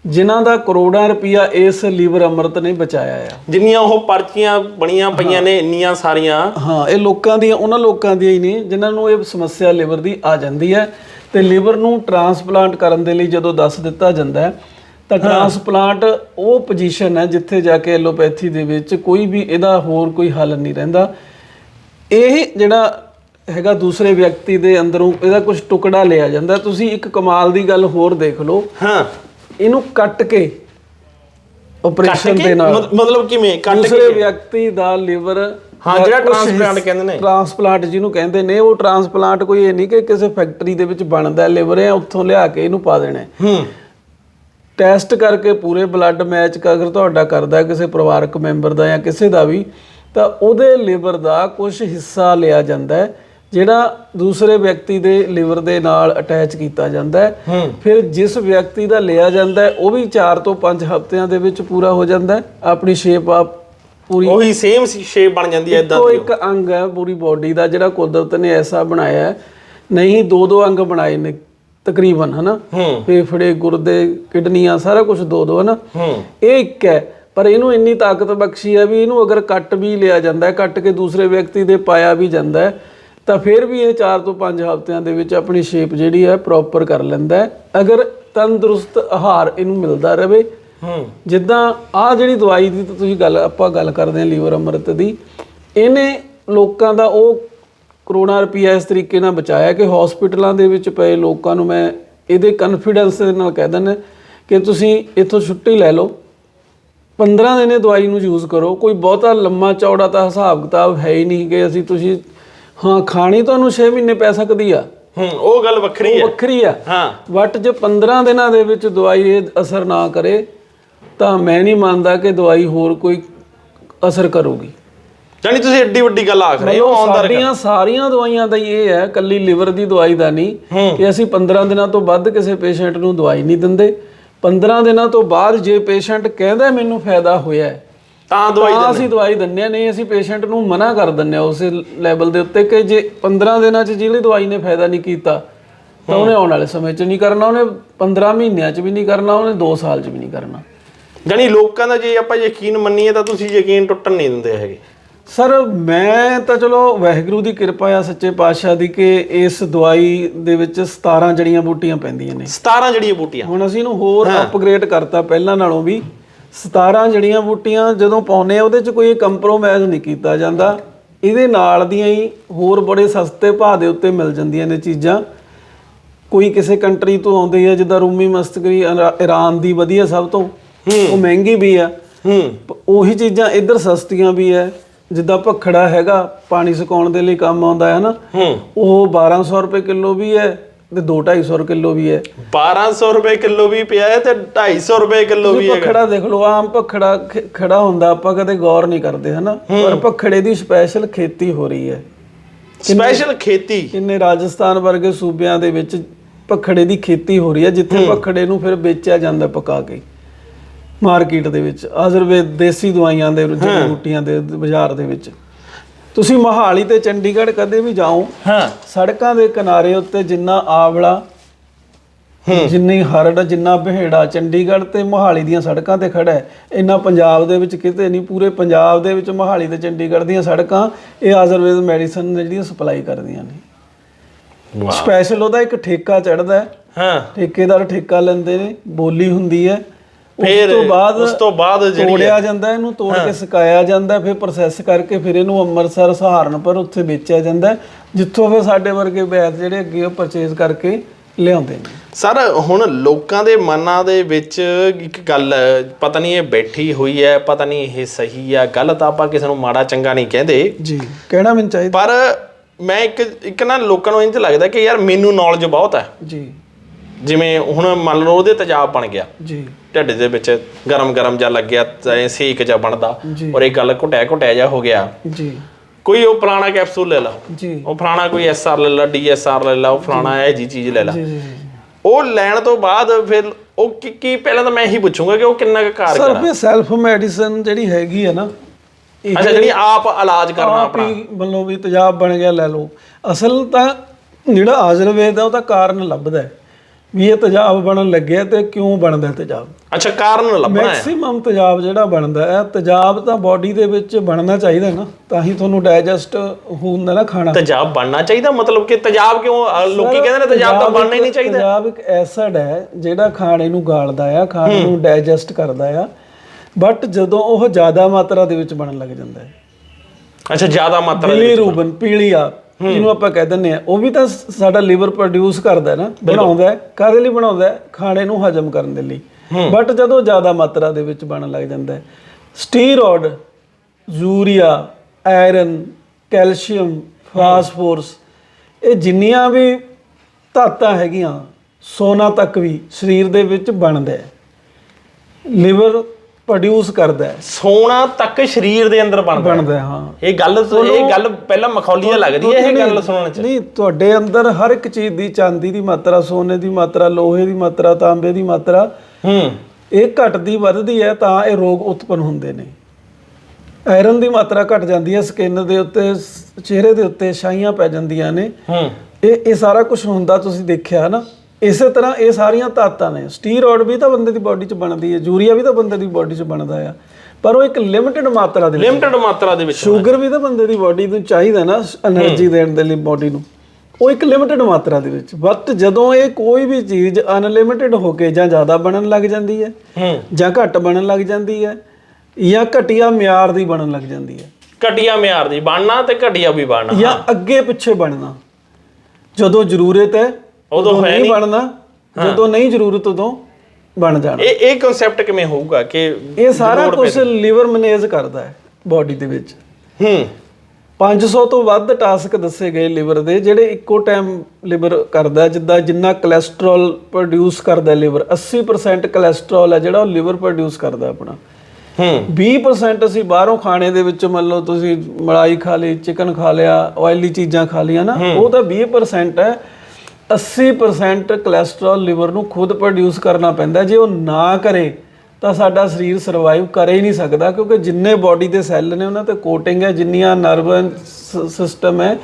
ਜਿਨ੍ਹਾਂ ਦਾ ਕਰੋੜਾਂ ਰੁਪਈਆ ਇਸ ਲੀਵਰ ਅੰਮ੍ਰਿਤ ਨੇ ਬਚਾਇਆ ਆ। ਜਿੰਨੀਆਂ ਉਹ ਪਰਚੀਆਂ ਬਣੀਆਂ ਪਈਆਂ ਨੇ ਇੰਨੀਆਂ ਸਾਰੀਆਂ। ਹਾਂ ਇਹ ਲੋਕਾਂ ਦੀਆਂ ਉਹਨਾਂ ਲੋਕਾਂ ਦੀਆਂ ਹੀ ਨੇ ਜਿਨ੍ਹਾਂ ਨੂੰ ਇਹ ਸਮੱਸਿਆ ਲਿਵਰ ਦੀ ਆ ਜਾਂਦੀ ਹੈ। ਤੇ ਲਿਵਰ ਨੂੰ ਟਰਾਂਸਪਲਾਂਟ ਕਰਨ ਦੇ ਲਈ ਜਦੋਂ ਦੱਸ ਦਿੱਤਾ ਜਾਂਦਾ ਹੈ ਤਾਂ ਟਰਾਂਸਪਲਾਂਟ ਉਹ ਪੋਜੀਸ਼ਨ ਹੈ ਜਿੱਥੇ ਜਾ ਕੇ ਐਲੋਪੈਥੀ ਦੇ ਵਿੱਚ ਕੋਈ ਵੀ ਇਹਦਾ ਹੋਰ ਕੋਈ ਹੱਲ ਨਹੀਂ ਰਹਿੰਦਾ। ਇਹ ਜਿਹੜਾ ਹੈਗਾ ਦੂਸਰੇ ਵਿਅਕਤੀ ਦੇ ਅੰਦਰੋਂ ਇਹਦਾ ਕੁਝ ਟੁਕੜਾ ਲਿਆ ਜਾਂਦਾ। ਤੁਸੀਂ ਇੱਕ ਕਮਾਲ ਦੀ ਗੱਲ ਹੋਰ ਦੇਖ ਲਓ। ਹਾਂ। ਇਹਨੂੰ ਕੱਟ ਕੇ ਆਪਰੇਸ਼ਨ ਕੇ? ਦੇ ਨਾਲ। ਮਤ- ਮਤਲਬ ਕਿਵੇਂ? ਕੱਟ ਦੂਸਰੇ ਵਿਅਕਤੀ ਦਾ ਲਿਵਰ ਹਾਂ ਜਿਹੜਾ ਟ੍ਰਾਂਸਪਲਾਂਟ ਕਹਿੰਦੇ ਨੇ। ਟ੍ਰਾਂਸਪਲਾਂਟ ਜਿਹਨੂੰ ਕਹਿੰਦੇ ਨੇ ਉਹ ਟ੍ਰਾਂਸਪਲਾਂਟ ਕੋਈ ਇਹ ਨਹੀਂ ਕਿ ਕਿਸੇ ਫੈਕਟਰੀ ਦੇ ਵਿੱਚ ਬਣਦਾ ਲਿਵਰ ਹੈ ਉੱਥੋਂ ਲਿਆ ਕੇ ਇਹਨੂੰ ਪਾ ਦੇਣਾ ਹੈ। ਹੂੰ। ਟੈਸਟ ਕਰਕੇ ਪੂਰੇ ਬਲੱਡ ਮੈਚ ਅਗਰ ਤੁਹਾਡਾ ਕਰਦਾ ਕਿਸੇ ਪਰਿਵਾਰਕ ਮੈਂਬਰ ਦਾ ਜਾਂ ਕਿਸੇ ਦਾ ਵੀ ਤਾਂ ਉਹਦੇ ਲਿਵਰ ਦਾ ਕੁਝ ਹਿੱਸਾ ਲਿਆ ਜਾਂਦਾ ਹੈ। ਜਿਹੜਾ ਦੂਸਰੇ ਵਿਅਕਤੀ ਦੇ ਲਿਵਰ ਦੇ ਨਾਲ ਅਟੈਚ ਕੀਤਾ ਜਾਂਦਾ ਹੈ ਫਿਰ ਜਿਸ ਵਿਅਕਤੀ ਦਾ ਲਿਆ ਜਾਂਦਾ ਹੈ ਉਹ ਵੀ 4 ਤੋਂ 5 ਹਫ਼ਤਿਆਂ ਦੇ ਵਿੱਚ ਪੂਰਾ ਹੋ ਜਾਂਦਾ ਹੈ ਆਪਣੀ ਸ਼ੇਪ ਆ ਪੂਰੀ ਉਹੀ ਸੇਮ ਸ਼ੇਪ ਬਣ ਜਾਂਦੀ ਹੈ ਇਦਾਂ ਇੱਕੋ ਇੱਕ ਅੰਗ ਹੈ ਪੂਰੀ ਬਾਡੀ ਦਾ ਜਿਹੜਾ ਕੁਦਰਤ ਨੇ ਐਸਾ ਬਣਾਇਆ ਹੈ। ਨਹੀਂ ਦੋ ਦੋ ਅੰਗ ਬਣਾਏ ਨੇ ਤਕਰੀਬਨ ਹਨਾ? ਫੇਫੜੇ ਗੁਰਦੇ ਕਿਡਨੀਆਂ ਸਾਰਾ ਕੁਝ ਦੋ ਦੋ ਹਨਾ ਇਹ ਇੱਕ ਹੈ ਪਰ ਇਹਨੂੰ ਇੰਨੀ ਤਾਕਤ ਬਖਸ਼ੀ ਹੈ ਵੀ ਇਹਨੂੰ ਅਗਰ ਕੱਟ ਵੀ ਲਿਆ ਜਾਂਦਾ ਹੈ ਕੱਟ ਕੇ ਦੂਸਰੇ ਵਿਅਕਤੀ ਦੇ ਪਾਇਆ ਵੀ ਜਾਂਦਾ ਹੈ ਤਾਂ ਫਿਰ ਵੀ ਇਹ 4 ਤੋਂ 5 ਹਫ਼ਤਿਆਂ ਦੇ ਵਿੱਚ ਆਪਣੀ ਸ਼ੇਪ ਜਿਹੜੀ ਹੈ ਪ੍ਰੋਪਰ ਕਰ ਲੈਂਦਾ ਹੈ। ਅਗਰ ਤੰਦਰੁਸਤ ਆਹਾਰ ਇਹਨੂੰ ਮਿਲਦਾ ਰਵੇ ਹੂੰ। ਜਿੱਦਾਂ ਆ ਜਿਹੜੀ ਦਵਾਈ ਦੀ ਤਾਂ ਤੁਸੀਂ ਗੱਲ ਆਪਾਂ ਗੱਲ ਕਰਦੇ ਹਾਂ ਲੀਵਰ ਅੰਮ੍ਰਿਤ ਦੀ। ਇਹਨੇ ਲੋਕਾਂ ਦਾ ਉਹ ਕਰੋੜਾਂ ਰੁਪਈਆ ਇਸ ਤਰੀਕੇ ਨਾਲ ਬਚਾਇਆ ਕਿ ਹਸਪੀਟਲਾਂ ਦੇ ਵਿੱਚ ਪਏ ਲੋਕਾਂ ਨੂੰ ਮੈਂ ਇਹਦੇ ਕਨਫੀਡੈਂਸ ਦੇ ਨਾਲ ਕਹਿ ਦਿੰਦਾ ਕਿ ਤੁਸੀਂ ਇੱਥੋਂ ਛੁੱਟੀ ਲੈ ਲਓ। 15 ਦਿਨ ਦਵਾਈ ਨੂੰ ਯੂਜ਼ ਕਰੋ। ਕੋਈ ਬਹੁਤਾ ਲੰਮਾ ਚੌੜਾ ਤਾਂ ਹਿਸਾਬ ਕਿਤਾਬ ਹੈ ਹੀ ਨਹੀਂ ਕਿ ਅਸੀਂ ਤੁਸੀਂ ਹਾਂ ਖਾਣੀ ਤੁਹਾਨੂੰ 6 ਮਹੀਨੇ ਪੈ ਸਕਦੀ ਆ। ਹੂੰ ਉਹ ਗੱਲ ਵੱਖਰੀ ਹੈ। ਵੱਖਰੀ ਆ। ਹਾਂ। ਬਟ ਜੇ 15 ਦਿਨਾਂ ਦੇ ਵਿੱਚ ਦਵਾਈ ਇਹ ਅਸਰ ਨਾ ਕਰੇ ਤਾਂ ਮੈਂ ਨਹੀਂ ਮੰਨਦਾ ਕਿ ਦਵਾਈ ਹੋਰ ਕੋਈ ਅਸਰ ਕਰੂਗੀ। ਜਾਨੀ ਤੁਸੀਂ ਐਡੀ ਵੱਡੀ ਗੱਲ ਆਖ ਰਹੇ ਹੋ ਮਤਲਬ ਸਾਡੀਆਂ ਸਾਰੀਆਂ ਦਵਾਈਆਂ ਦਾ ਹੀ ਇਹ ਹੈ ਕੱਲੀ ਲਿਵਰ ਦੀ ਦਵਾਈ ਦਾ ਨਹੀਂ ਕਿ ਅਸੀਂ 15 ਦਿਨਾਂ ਤੋਂ ਵੱਧ ਕਿਸੇ ਪੇਸ਼ੈਂਟ ਨੂੰ ਦਵਾਈ ਨਹੀਂ ਦਿੰਦੇ। 15 ਦਿਨਾਂ ਤੋਂ ਬਾਅਦ ਜੇ ਪੇਸ਼ੈਂਟ ਕਹਿੰਦਾ ਮੈਨੂੰ ਫਾਇਦਾ ਹੋਇਆ ਹੈ, ਤਾਂ ਦਵਾਈ ਤਾਂ ਅਸੀਂ ਦਵਾਈ ਦਿੰਦੇ ਹਾਂ ਨਹੀਂ ਅਸੀਂ ਪੇਸ਼ੈਂਟ ਨੂੰ ਮਨਾ ਕਰ ਦਿੰਦੇ ਹਾਂ ਉਸੇ ਲੈਵਲ ਦੇ ਉੱਤੇ ਕਿ ਜੇ 15 ਦਿਨਾਂ 'ਚ ਜਿਹੜੀ ਦਵਾਈ ਨੇ ਫਾਇਦਾ ਨਹੀਂ ਕੀਤਾ ਤਾਂ ਉਹਨੇ ਆਉਣ ਵਾਲੇ ਸਮੇਂ 'ਚ ਨਹੀਂ ਕਰਨਾ ਉਹਨੇ 15 ਮਹੀਨਿਆਂ 'ਚ ਵੀ ਨਹੀਂ ਕਰਨਾ ਉਹਨੇ 2 ਸਾਲ 'ਚ ਵੀ ਨਹੀਂ ਕਰਨਾ। ਜਾਨੀ ਲੋਕਾਂ ਦਾ ਜੇ ਆਪਾਂ ਯਕੀਨ ਮੰਨੀਏ ਤਾਂ ਤੁਸੀਂ ਯਕੀਨ ਟੁੱਟਣ ਨਹੀਂ ਦਿੰਦੇ ਹੈਗੇ। ਸਰ ਮੈਂ ਤਾਂ ਚਲੋ ਵਾਹਿਗੁਰੂ ਦੀ ਕਿਰਪਾ ਆ ਸੱਚੇ ਪਾਤਸ਼ਾਹ ਦੀ ਕਿ ਇਸ ਦਵਾਈ ਦੇ ਵਿੱਚ 17 ਜੜੀਆਂ ਬੂਟੀਆਂ ਪੈਂਦੀਆਂ ਨੇ। 17 ਜਿਹੜੀਆਂ ਬੂਟੀਆਂ। ਹੁਣ ਅਸੀਂ ਇਹਨੂੰ ਹੋਰ ਅਪਗ੍ਰੇਡ ਕਰਤਾ ਪਹਿਲਾਂ ਨਾਲੋਂ ਵੀ। 17 ਜੜੀਆਂ ਬੂਟੀਆਂ ਜਦੋਂ ਪਾਉਨੇ ਆ ਉਹਦੇ 'ਚ ਕੋਈ ਕੰਪਰੋਮਾਈਜ਼ ਨਹੀਂ ਕੀਤਾ ਜਾਂਦਾ। ਇਹਦੇ ਨਾਲ ਦੀਆਂ ਹੀ ਹੋਰ ਬੜੇ ਸਸਤੇ ਭਾਅ ਦੇ ਉੱਤੇ ਮਿਲ ਜਾਂਦੀਆਂ ਨੇ ਚੀਜ਼ਾਂ। ਕੋਈ ਕਿਸੇ ਕੰਟਰੀ ਤੋਂ ਆਉਂਦੀ ਹੈ ਜਿੱਦਾਂ ਰੂਮੀ ਮਸਤਗਰੀ ਇਰਾ- ਈਰਾਨ ਦੀ ਵਧੀਆ ਸਭ ਤੋਂ। ਉਹ ਮਹਿੰਗੀ ਵੀ ਆ। ਹੂੰ। ਉਹੀ ਚੀਜ਼ਾਂ ਇੱਧਰ ਸਸਤੀਆਂ ਵੀ ਹੈ ਜਿੱਦਾਂ ਭਖੜਾ ਹੈਗਾ ਪਾਣੀ ਸੁਕਾਉਣ ਦੇ ਲਈ ਕੰਮ ਆਉਂਦਾ ਹੈ ਨਾ। ਹੂੰ। ਉਹ 1200 ਰੁਪਏ ਕਿਲੋ ਵੀ ਹੈ। ਤੇ 2-250 ਕਿਲੋ ਵੀ ਹੈ। 1200 ਰੁਪਏ ਕਿਲੋ ਵੀ ਪਿਆ ਹੈ ਤੇ 250 ਰੁਪਏ ਕਿਲੋ ਵੀ ਹੈ ਭਖੜਾ ਦੇਖ ਲਓ ਆਮ ਭਖੜਾ ਖ- ਖੜਾ ਹੁੰਦਾ ਆਪਾਂ ਕਦੇ ਗੌਰ ਨਹੀਂ ਕਰਦੇ ਹਨਾ? ਪਰ ਭਖੜੇ ਦੀ ਸਪੈਸ਼ਲ ਖੇਤੀ ਹੋ ਰਹੀ ਹੈ। ਸਪੈਸ਼ਲ ਖੇਤੀ? ਕਿੰਨੇ ਰਾਜਸਥਾਨ ਵਰਗੇ ਸੂਬਿਆਂ ਦੇ ਵਿੱਚ ਭਖੜੇ ਦੀ ਖੇਤੀ ਹੋ ਰਹੀ ਹੈ ਜਿੱਥੇ ਭਖੜੇ ਨੂੰ ਫਿਰ ਵੇਚਿਆ ਜਾਂਦਾ ਪਕਾ ਕੇ। ਮਾਰਕੀਟ ਦੇ ਵਿੱਚ ਆਯੁਰਵੇਦ ਦੇਸੀ ਦਵਾਈਆਂ ਦੇ ਜੜੀ ਬੂਟੀਆਂ ਦੇ ਬਾਜ਼ਾਰ ਦੇ ਵਿੱਚ। ਤੁਸੀਂ ਮੋਹਾਲੀ ਤੇ ਚੰਡੀਗੜ੍ਹ ਕਦੇ ਵੀ ਜਾਓ ਹਾਂ। ਸੜਕਾਂ ਦੇ ਕਿਨਾਰੇ ਉੱਤੇ ਜਿੰਨਾ ਆਵਲਾ ਜਿੰਨੀ ਹਰੜ ਜਿੰਨਾ ਬਹੇੜਾ ਚੰਡੀਗੜ੍ਹ ਤੇ ਮੋਹਾਲੀ ਦੀਆਂ ਸੜਕਾਂ ਤੇ ਖੜਾ ਹੈ ਇੰਨਾ ਪੰਜਾਬ ਦੇ ਵਿੱਚ ਕਿਤੇ ਨਹੀਂ ਪੂਰੇ ਪੰਜਾਬ ਦੇ ਵਿੱਚ ਮੋਹਾਲੀ ਤੇ ਚੰਡੀਗੜ੍ਹ ਦੀਆਂ ਸੜਕਾਂ ਇਹ ਆਯੁਰਵੇਦ ਮੈਡੀਸਨ ਨੇ ਜਿਹੜੀਆਂ ਸਪਲਾਈ ਕਰਦੀਆਂ ਨੇ। ਵਾਹ। ਸਪੈਸ਼ਲ ਉਹਦਾ ਇੱਕ ਠੇਕਾ ਚੜਦਾ ਹੈ ਹਾਂ। ਠੇਕੇਦਾਰ ਠੇਕਾ ਲੈਂਦੇ ਨੇ ਬੋਲੀ ਹੁੰਦੀ ਹੈ ਫਿਰ ਤੋਂ ਬਾਅਦ ਉਸ ਤੋਂ ਬਾਅਦ ਜਿਹੜੀ ਤੋੜਿਆ ਜਾਂਦਾ ਇਹਨੂੰ ਤੋੜ ਕੇ ਸੁਕਾਇਆ ਜਾਂਦਾ ਫਿਰ ਪ੍ਰੋਸੈਸ ਕਰਕੇ ਫਿਰ ਇਹਨੂੰ ਅੰਮ੍ਰਿਤਸਰ ਸਹਾਰਨਪੁਰ ਉੱਥੇ ਵੇਚਿਆ ਜਾਂਦਾ ਜਿੱਥੋਂ ਫਿਰ ਸਾਡੇ ਵਰਗੇ ਵੈਦ ਜਿਹੜੇ ਅੱਗੇ ਉਹ ਪਰਚੇਜ਼ ਕਰਕੇ ਲਿਆਉਂਦੇ ਨੇ। ਸਰ ਹੁਣ ਲੋਕਾਂ ਦੇ ਮਨਾਂ ਦੇ ਵਿੱਚ ਇੱਕ ਗੱਲ ਪਤਾ ਨਹੀਂ ਇਹ ਬੈਠੀ ਹੋਈ ਹੈ ਪਤਾ ਨਹੀਂ ਇਹ ਸਹੀ ਆ ਗੱਲ ਤਾਂ ਆਪਾਂ ਕਿਸੇ ਨੂੰ ਮਾੜਾ ਚੰਗਾ ਨਹੀਂ ਕਹਿੰਦੇ। ਜੀ ਕਹਿਣਾ ਮੈਨੂੰ ਚਾਹੀਦਾ। ਪਰ ਮੈਂ ਇੱਕ ਇੱਕ ਨਾ ਲੋਕਾਂ ਨੂੰ ਇੰਜ ਲੱਗਦਾ ਕਿ ਯਾਰ ਮੈਨੂੰ ਨੌਲੇਜ ਬਹੁਤ ਹੈ। ਜੀ। ਜਿਵੇਂ ਹੁਣ ਮੰਨ ਲਓ ਉਹਦੇ ਤੇਜ਼ਾਬ ਬਣ ਗਿਆ। ਜੀ। ਢਿੱਡ ਦੇ ਵਿੱਚ ਗਰਮ ਗਰਮ ਜਿਹਾ ਲੱਗਿਆ ਤੇ ਸੇਕ ਜਿਹਾ ਬਣਦਾ ਜੀ। ਔਰ ਇਹ ਗੱਲ ਘੁਟਿਆ ਘੁਟਿਆ ਜਿਹਾ ਹੋ ਗਿਆ। ਜੀ। ਕੋਈ ਉਹ ਪੁਰਾਣਾ ਕੈਪਸੂਲ ਲੈ ਲਾ। ਜੀ। ਉਹ ਫਲਾਣਾ ਕੋਈ ਐਸਆਰ ਲੈ ਲਾ ਡੀਐਸਆਰ ਲੈ ਲਾ ਉਹ ਫਲਾਣਾ ਇਹ ਜੀ ਚੀਜ਼ ਲੈ ਲਾ। ਜੀ ਜੀ ਉਹ ਲੈਣ ਤੋਂ ਬਾਅਦ ਫਿਰ ਉਹ ਕੀ ਕੀ ਪਹਿਲਾਂ ਤਾਂ ਮੈਂ ਇਹੀ ਪੁੱਛੂੰਗਾ ਕਿ ਉਹ ਕਿੰਨਾ ਕੁ ਕਾਰਗਰ ਸਰ ਵੀ ਸੈਲਫ ਮੈਡੀਸਨ ਜਿਹੜੀ ਹੈਗੀ ਹੈ ਨਾ ਅੱਛਾ ਜਿਹੜੀ ਆਪ ਇਲਾਜ ਕਰਨਾ ਆਪ ਹੀ ਮੰਨ ਵੀ ਤੇਜ਼ਾਬ ਬਣ ਗਿਆ ਲੈ ਲਓ। ਅਸਲ ਤਾਂ ਜਿਹੜਾ ਆਯੁਰਵੇਦ ਹੈ ਉਹ ਤਾਂ ਕਾਰਨ ਲੱਭਦਾ ਹੈ। ਵੀ ਇਹ ਤੇਜ਼ਾਬ ਬਣਨ ਲੱਗਿਆ ਤੇ ਕਿਉਂ ਬਣਦਾ ਤੇਜ਼ਾਬ? ਅੱਛਾ ਕਾਰਨ ਲੱਭਣਾ ਹੈ। ਮੈਕਸਿਮਮ ਤੇਜ਼ਾਬ ਜਿਹੜਾ ਬਣਦਾ ਹੈ ਤੇਜ਼ਾਬ ਤਾਂ ਬਾਡੀ ਦੇ ਵਿੱਚ ਬਣਨਾ ਚਾਹੀਦਾ ਨਾ ਤਾਂ ਹੀ ਤੁਹਾਨੂੰ ਡਾਈਜੈਸਟ ਹੁੰਦਾ ਨਾ ਖਾਣਾ। ਤੇਜ਼ਾਬ ਬਣਨਾ ਚਾਹੀਦਾ ਮਤਲਬ ਕਿ ਤੇਜ਼ਾਬ ਕਿਉਂ ਲੋਕੀ ਕਹਿੰਦੇ ਨੇ ਤੇਜ਼ਾਬ ਤਾਂ ਬਣਨਾ ਹੀ ਨਹੀਂ ਚਾਹੀਦਾ। ਤੇਜ਼ਾਬ ਇੱਕ ਐਸਿਡ ਹੈ ਜਿਹੜਾ ਖਾਣੇ ਨੂੰ ਗਾਲਦਾ ਆ ਖਾਣੇ ਨੂੰ ਡਾਈਜੈਸਟ ਕਰਦਾ ਆ ਬਟ ਜਦੋਂ ਉਹ ਜ਼ਿਆਦਾ ਮਾਤਰਾ ਦੇ ਵਿੱਚ ਬਣਨ ਲੱਗ ਜਾਂਦਾ ਹੈ। ਅੱਛਾ ਜ਼ਿਆਦਾ ਮਾਤਰਾ ਦੇ ਬਿਲੀ ਰੂਬਨ ਪੀਲੀਆ ਜਿਹਨੂੰ ਆਪਾਂ ਕਹਿ ਦਿੰਦੇ ਆ ਉਹ ਵੀ ਤਾਂ ਸਾਡਾ ਲੀਵਰ ਪ੍ਰੋਡਿਊਸ ਕਰਦਾ ਹੈ ਨਾ ਬਣਾਉਂਦਾ ਹੈ ਕਾਹਦੇ ਲਈ ਬਣਾਉਂਦਾ ਹੈ? ਖਾਣੇ ਨੂੰ ਹਜਮ ਕਰਨ ਦੇ ਲਈ। ਬਟ ਜਦੋਂ ਜ਼ਿਆਦਾ ਮਾਤਰਾ ਦੇ ਵਿੱਚ ਬਣਨ ਲੱਗ ਜਾਂਦਾ ਹੈ steroid urea iron calcium phosphorus ਇਹ ਜਿੰਨੀਆਂ ਵੀ ਧਾਤਾਂ ਹੈਗੀਆਂ ਸੋਨਾ ਤੱਕ ਵੀ ਸਰੀਰ ਦੇ ਵਿੱਚ ਬਣਦਾ ਹੈ। ਲਿਵਰ ਪ੍ਰੋਡਿਊਸ ਕਰਦਾ ਹੈ। ਸੋਨਾ ਤੱਕ ਸਰੀਰ ਦੇ ਅੰਦਰ ਬਣਦਾ ਬਣਦਾ ਹੈ ਹਾਂ। ਇਹ ਗੱਲ ਇਹ ਗੱਲ ਪਹਿਲਾਂ ਮਖੌਲੀਆ ਲੱਗਦੀ ਹੈ ਇਹ ਗੱਲ ਸੁਣਨ ਚ। ਨਹੀਂ ਤੁਹਾਡੇ ਅੰਦਰ ਹਰ ਇੱਕ ਚੀਜ਼ ਦੀ ਚਾਂਦੀ ਦੀ ਮਾਤਰਾ ਸੋਨੇ ਦੀ ਮਾਤਰਾ ਲੋਹੇ ਦੀ ਮਾਤਰਾ ਤਾਂਬੇ ਦੀ ਮਾਤਰਾ ਹੂੰ। ਇਹ ਘਟਦੀ ਵੱਧਦੀ ਹੈ ਤਾਂ ਇਹ ਰੋਗ ਉਤਪਨ ਹੁੰਦੇ ਨੇ। ਆਇਰਨ ਦੀ ਮਾਤਰਾ ਘਟ ਜਾਂਦੀ ਹੈ ਸਕਿਨ ਦੇ ਉੱਤੇ ਸ- ਚਿਹਰੇ ਦੇ ਉੱਤੇ ਛਾਈਆਂ ਪੈ ਜਾਂਦੀਆਂ ਨੇ। ਹੂੰ। ਇਹ ਇਹ ਸਾਰਾ ਕੁਝ ਹੁੰਦਾ ਤੁਸੀਂ ਦੇਖਿਆ ਨਾ ਇਸੇ ਤਰ੍ਹਾਂ ਇਹ ਸਾਰੀਆਂ ਤਾਤਾਂ ਨੇ। ਸਟੀਰੋਇਡ ਵੀ ਤਾਂ ਬੰਦੇ ਦੀ ਬਾਡੀ 'ਚ ਬਣਦੀ ਹੈ ਯੂਰੀਆ ਵੀ ਤਾਂ ਬੰਦੇ ਦੀ ਬਾਡੀ 'ਚ ਬਣਦਾ ਆ। ਪਰ ਉਹ ਇੱਕ ਲਿਮਿਟਿਡ ਮਾਤਰਾ ਦੇ ਵਿੱਚ ਲਿਮਿਟਿਡ ਮਾਤਰਾ ਦੇ ਵਿੱਚ ਸ਼ੂਗਰ ਵੀ ਤਾਂ ਬੰਦੇ ਦੀ ਬਾਡੀ ਨੂੰ ਚਾਹੀਦਾ ਨਾ એનર્ਜੀ ਦੇਣ ਦੇ ਲਈ ਬਾਡੀ ਨੂੰ। ਉਹ ਇੱਕ ਲਿਮਿਟਿਡ ਮਾਤਰਾ ਦੇ ਵਿੱਚ। ਬਟ ਜਦੋਂ ਇਹ ਕੋਈ ਵੀ ਚੀਜ਼ ਅਨਲਿਮਿਟਿਡ ਹੋ ਕੇ ਜਾਂ ਜ਼ਿਆਦਾ ਬਣਨ ਲੱਗ ਜਾਂਦੀ ਹੈ। ਜਾਂ ਘੱਟ ਬਣਨ ਲੱਗ ਜਾਂਦੀ ਹੈ ਜਾਂ ਘਟੀਆ ਮਿਆਰ ਦੀ ਬਣਨ ਲੱਗ ਜਾਂਦੀ ਹੈ। ਘਟੀਆ ਮਿਆਰ ਦੀ ਬਣਨਾ ਤੇ ਘਟੀਆ ਵੀ ਬਣਨਾ। ਜਾਂ ਅੱਗੇ ਪਿੱਛੇ ਬਣਨਾ। ਜਦੋਂ ਜ਼ਰੂਰਤ ਹੈ ਉਦੋਂ ਹੈ ਨਹੀਂ ਬਣਨਾ ਜਦੋਂ ਨਹੀਂ ਜ਼ਰੂਰਤ ਉਦੋਂ ਬਣ ਜਾਣਾ। ਇਹ ਇਹ ਕਨਸੈਪਟ ਕਿਵੇਂ ਹੋਊਗਾ ਕਿ ਇਹ ਸਾਰਾ ਕੁਝ ਲਿਵਰ ਮੈਨੇਜ ਕਰਦਾ ਹੈ ਬਾਡੀ ਦੇ ਵਿੱਚ। ਹੂੰ। 500 ਤੋਂ ਵੱਧ ਟਾਸਕ ਦੱਸੇ ਗਏ ਲਿਵਰ ਦੇ ਜਿਹੜੇ ਇੱਕੋ ਟਾਈਮ ਲਿਵਰ ਕਰਦਾ ਹੈ, ਜਿੱਦਾਂ ਜਿੰਨਾ ਕੋਲੇਸਟ੍ਰੋਲ ਪ੍ਰੋਡਿਊਸ ਕਰਦਾ ਲਿਵਰ 80% ਕੋਲੇਸਟ੍ਰੋਲ ਹੈ ਜਿਹੜਾ ਉਹ ਲਿਵਰ ਪ੍ਰੋਡਿਊਸ ਕਰਦਾ ਆਪਣਾ। ਹੂੰ। 20% ਅਸੀਂ ਬਾਹਰੋਂ ਖਾਣੇ ਦੇ ਵਿੱਚ ਮੰਨ ਲਓ ਤੁਸੀਂ ਮਲਾਈ ਖਾ ਲਈ ਚਿਕਨ ਖਾ ਲਿਆ ਆਇਲੀ ਚੀਜ਼ਾਂ ਖਾ ਲਈਆਂ ਨਾ ਉਹ ਤਾਂ 20% ਹੈ। 80% ਕੋਲੇਸਟ੍ਰੋਲ ਲਿਵਰ ਨੂੰ ਖੁਦ ਪ੍ਰੋਡਿਊਸ ਕਰਨਾ ਪੈਂਦਾ। ਜੇ ਉਹ ਨਾ ਕਰੇ ਤਾਂ ਸਾਡਾ ਸਰੀਰ ਸਰਵਾਈਵ ਕਰ ਹੀ ਨਹੀਂ ਸਕਦਾ ਕਿਉਂਕਿ ਜਿੰਨੇ ਬਾਡੀ ਦੇ ਸੈੱਲ ਨੇ ਉਹਨਾਂ ਤੇ ਕੋਟਿੰਗ ਹੈ ਜਿੰਨੀਆਂ ਨਰਵਨ ਸਿਸਟਮ ਹੈ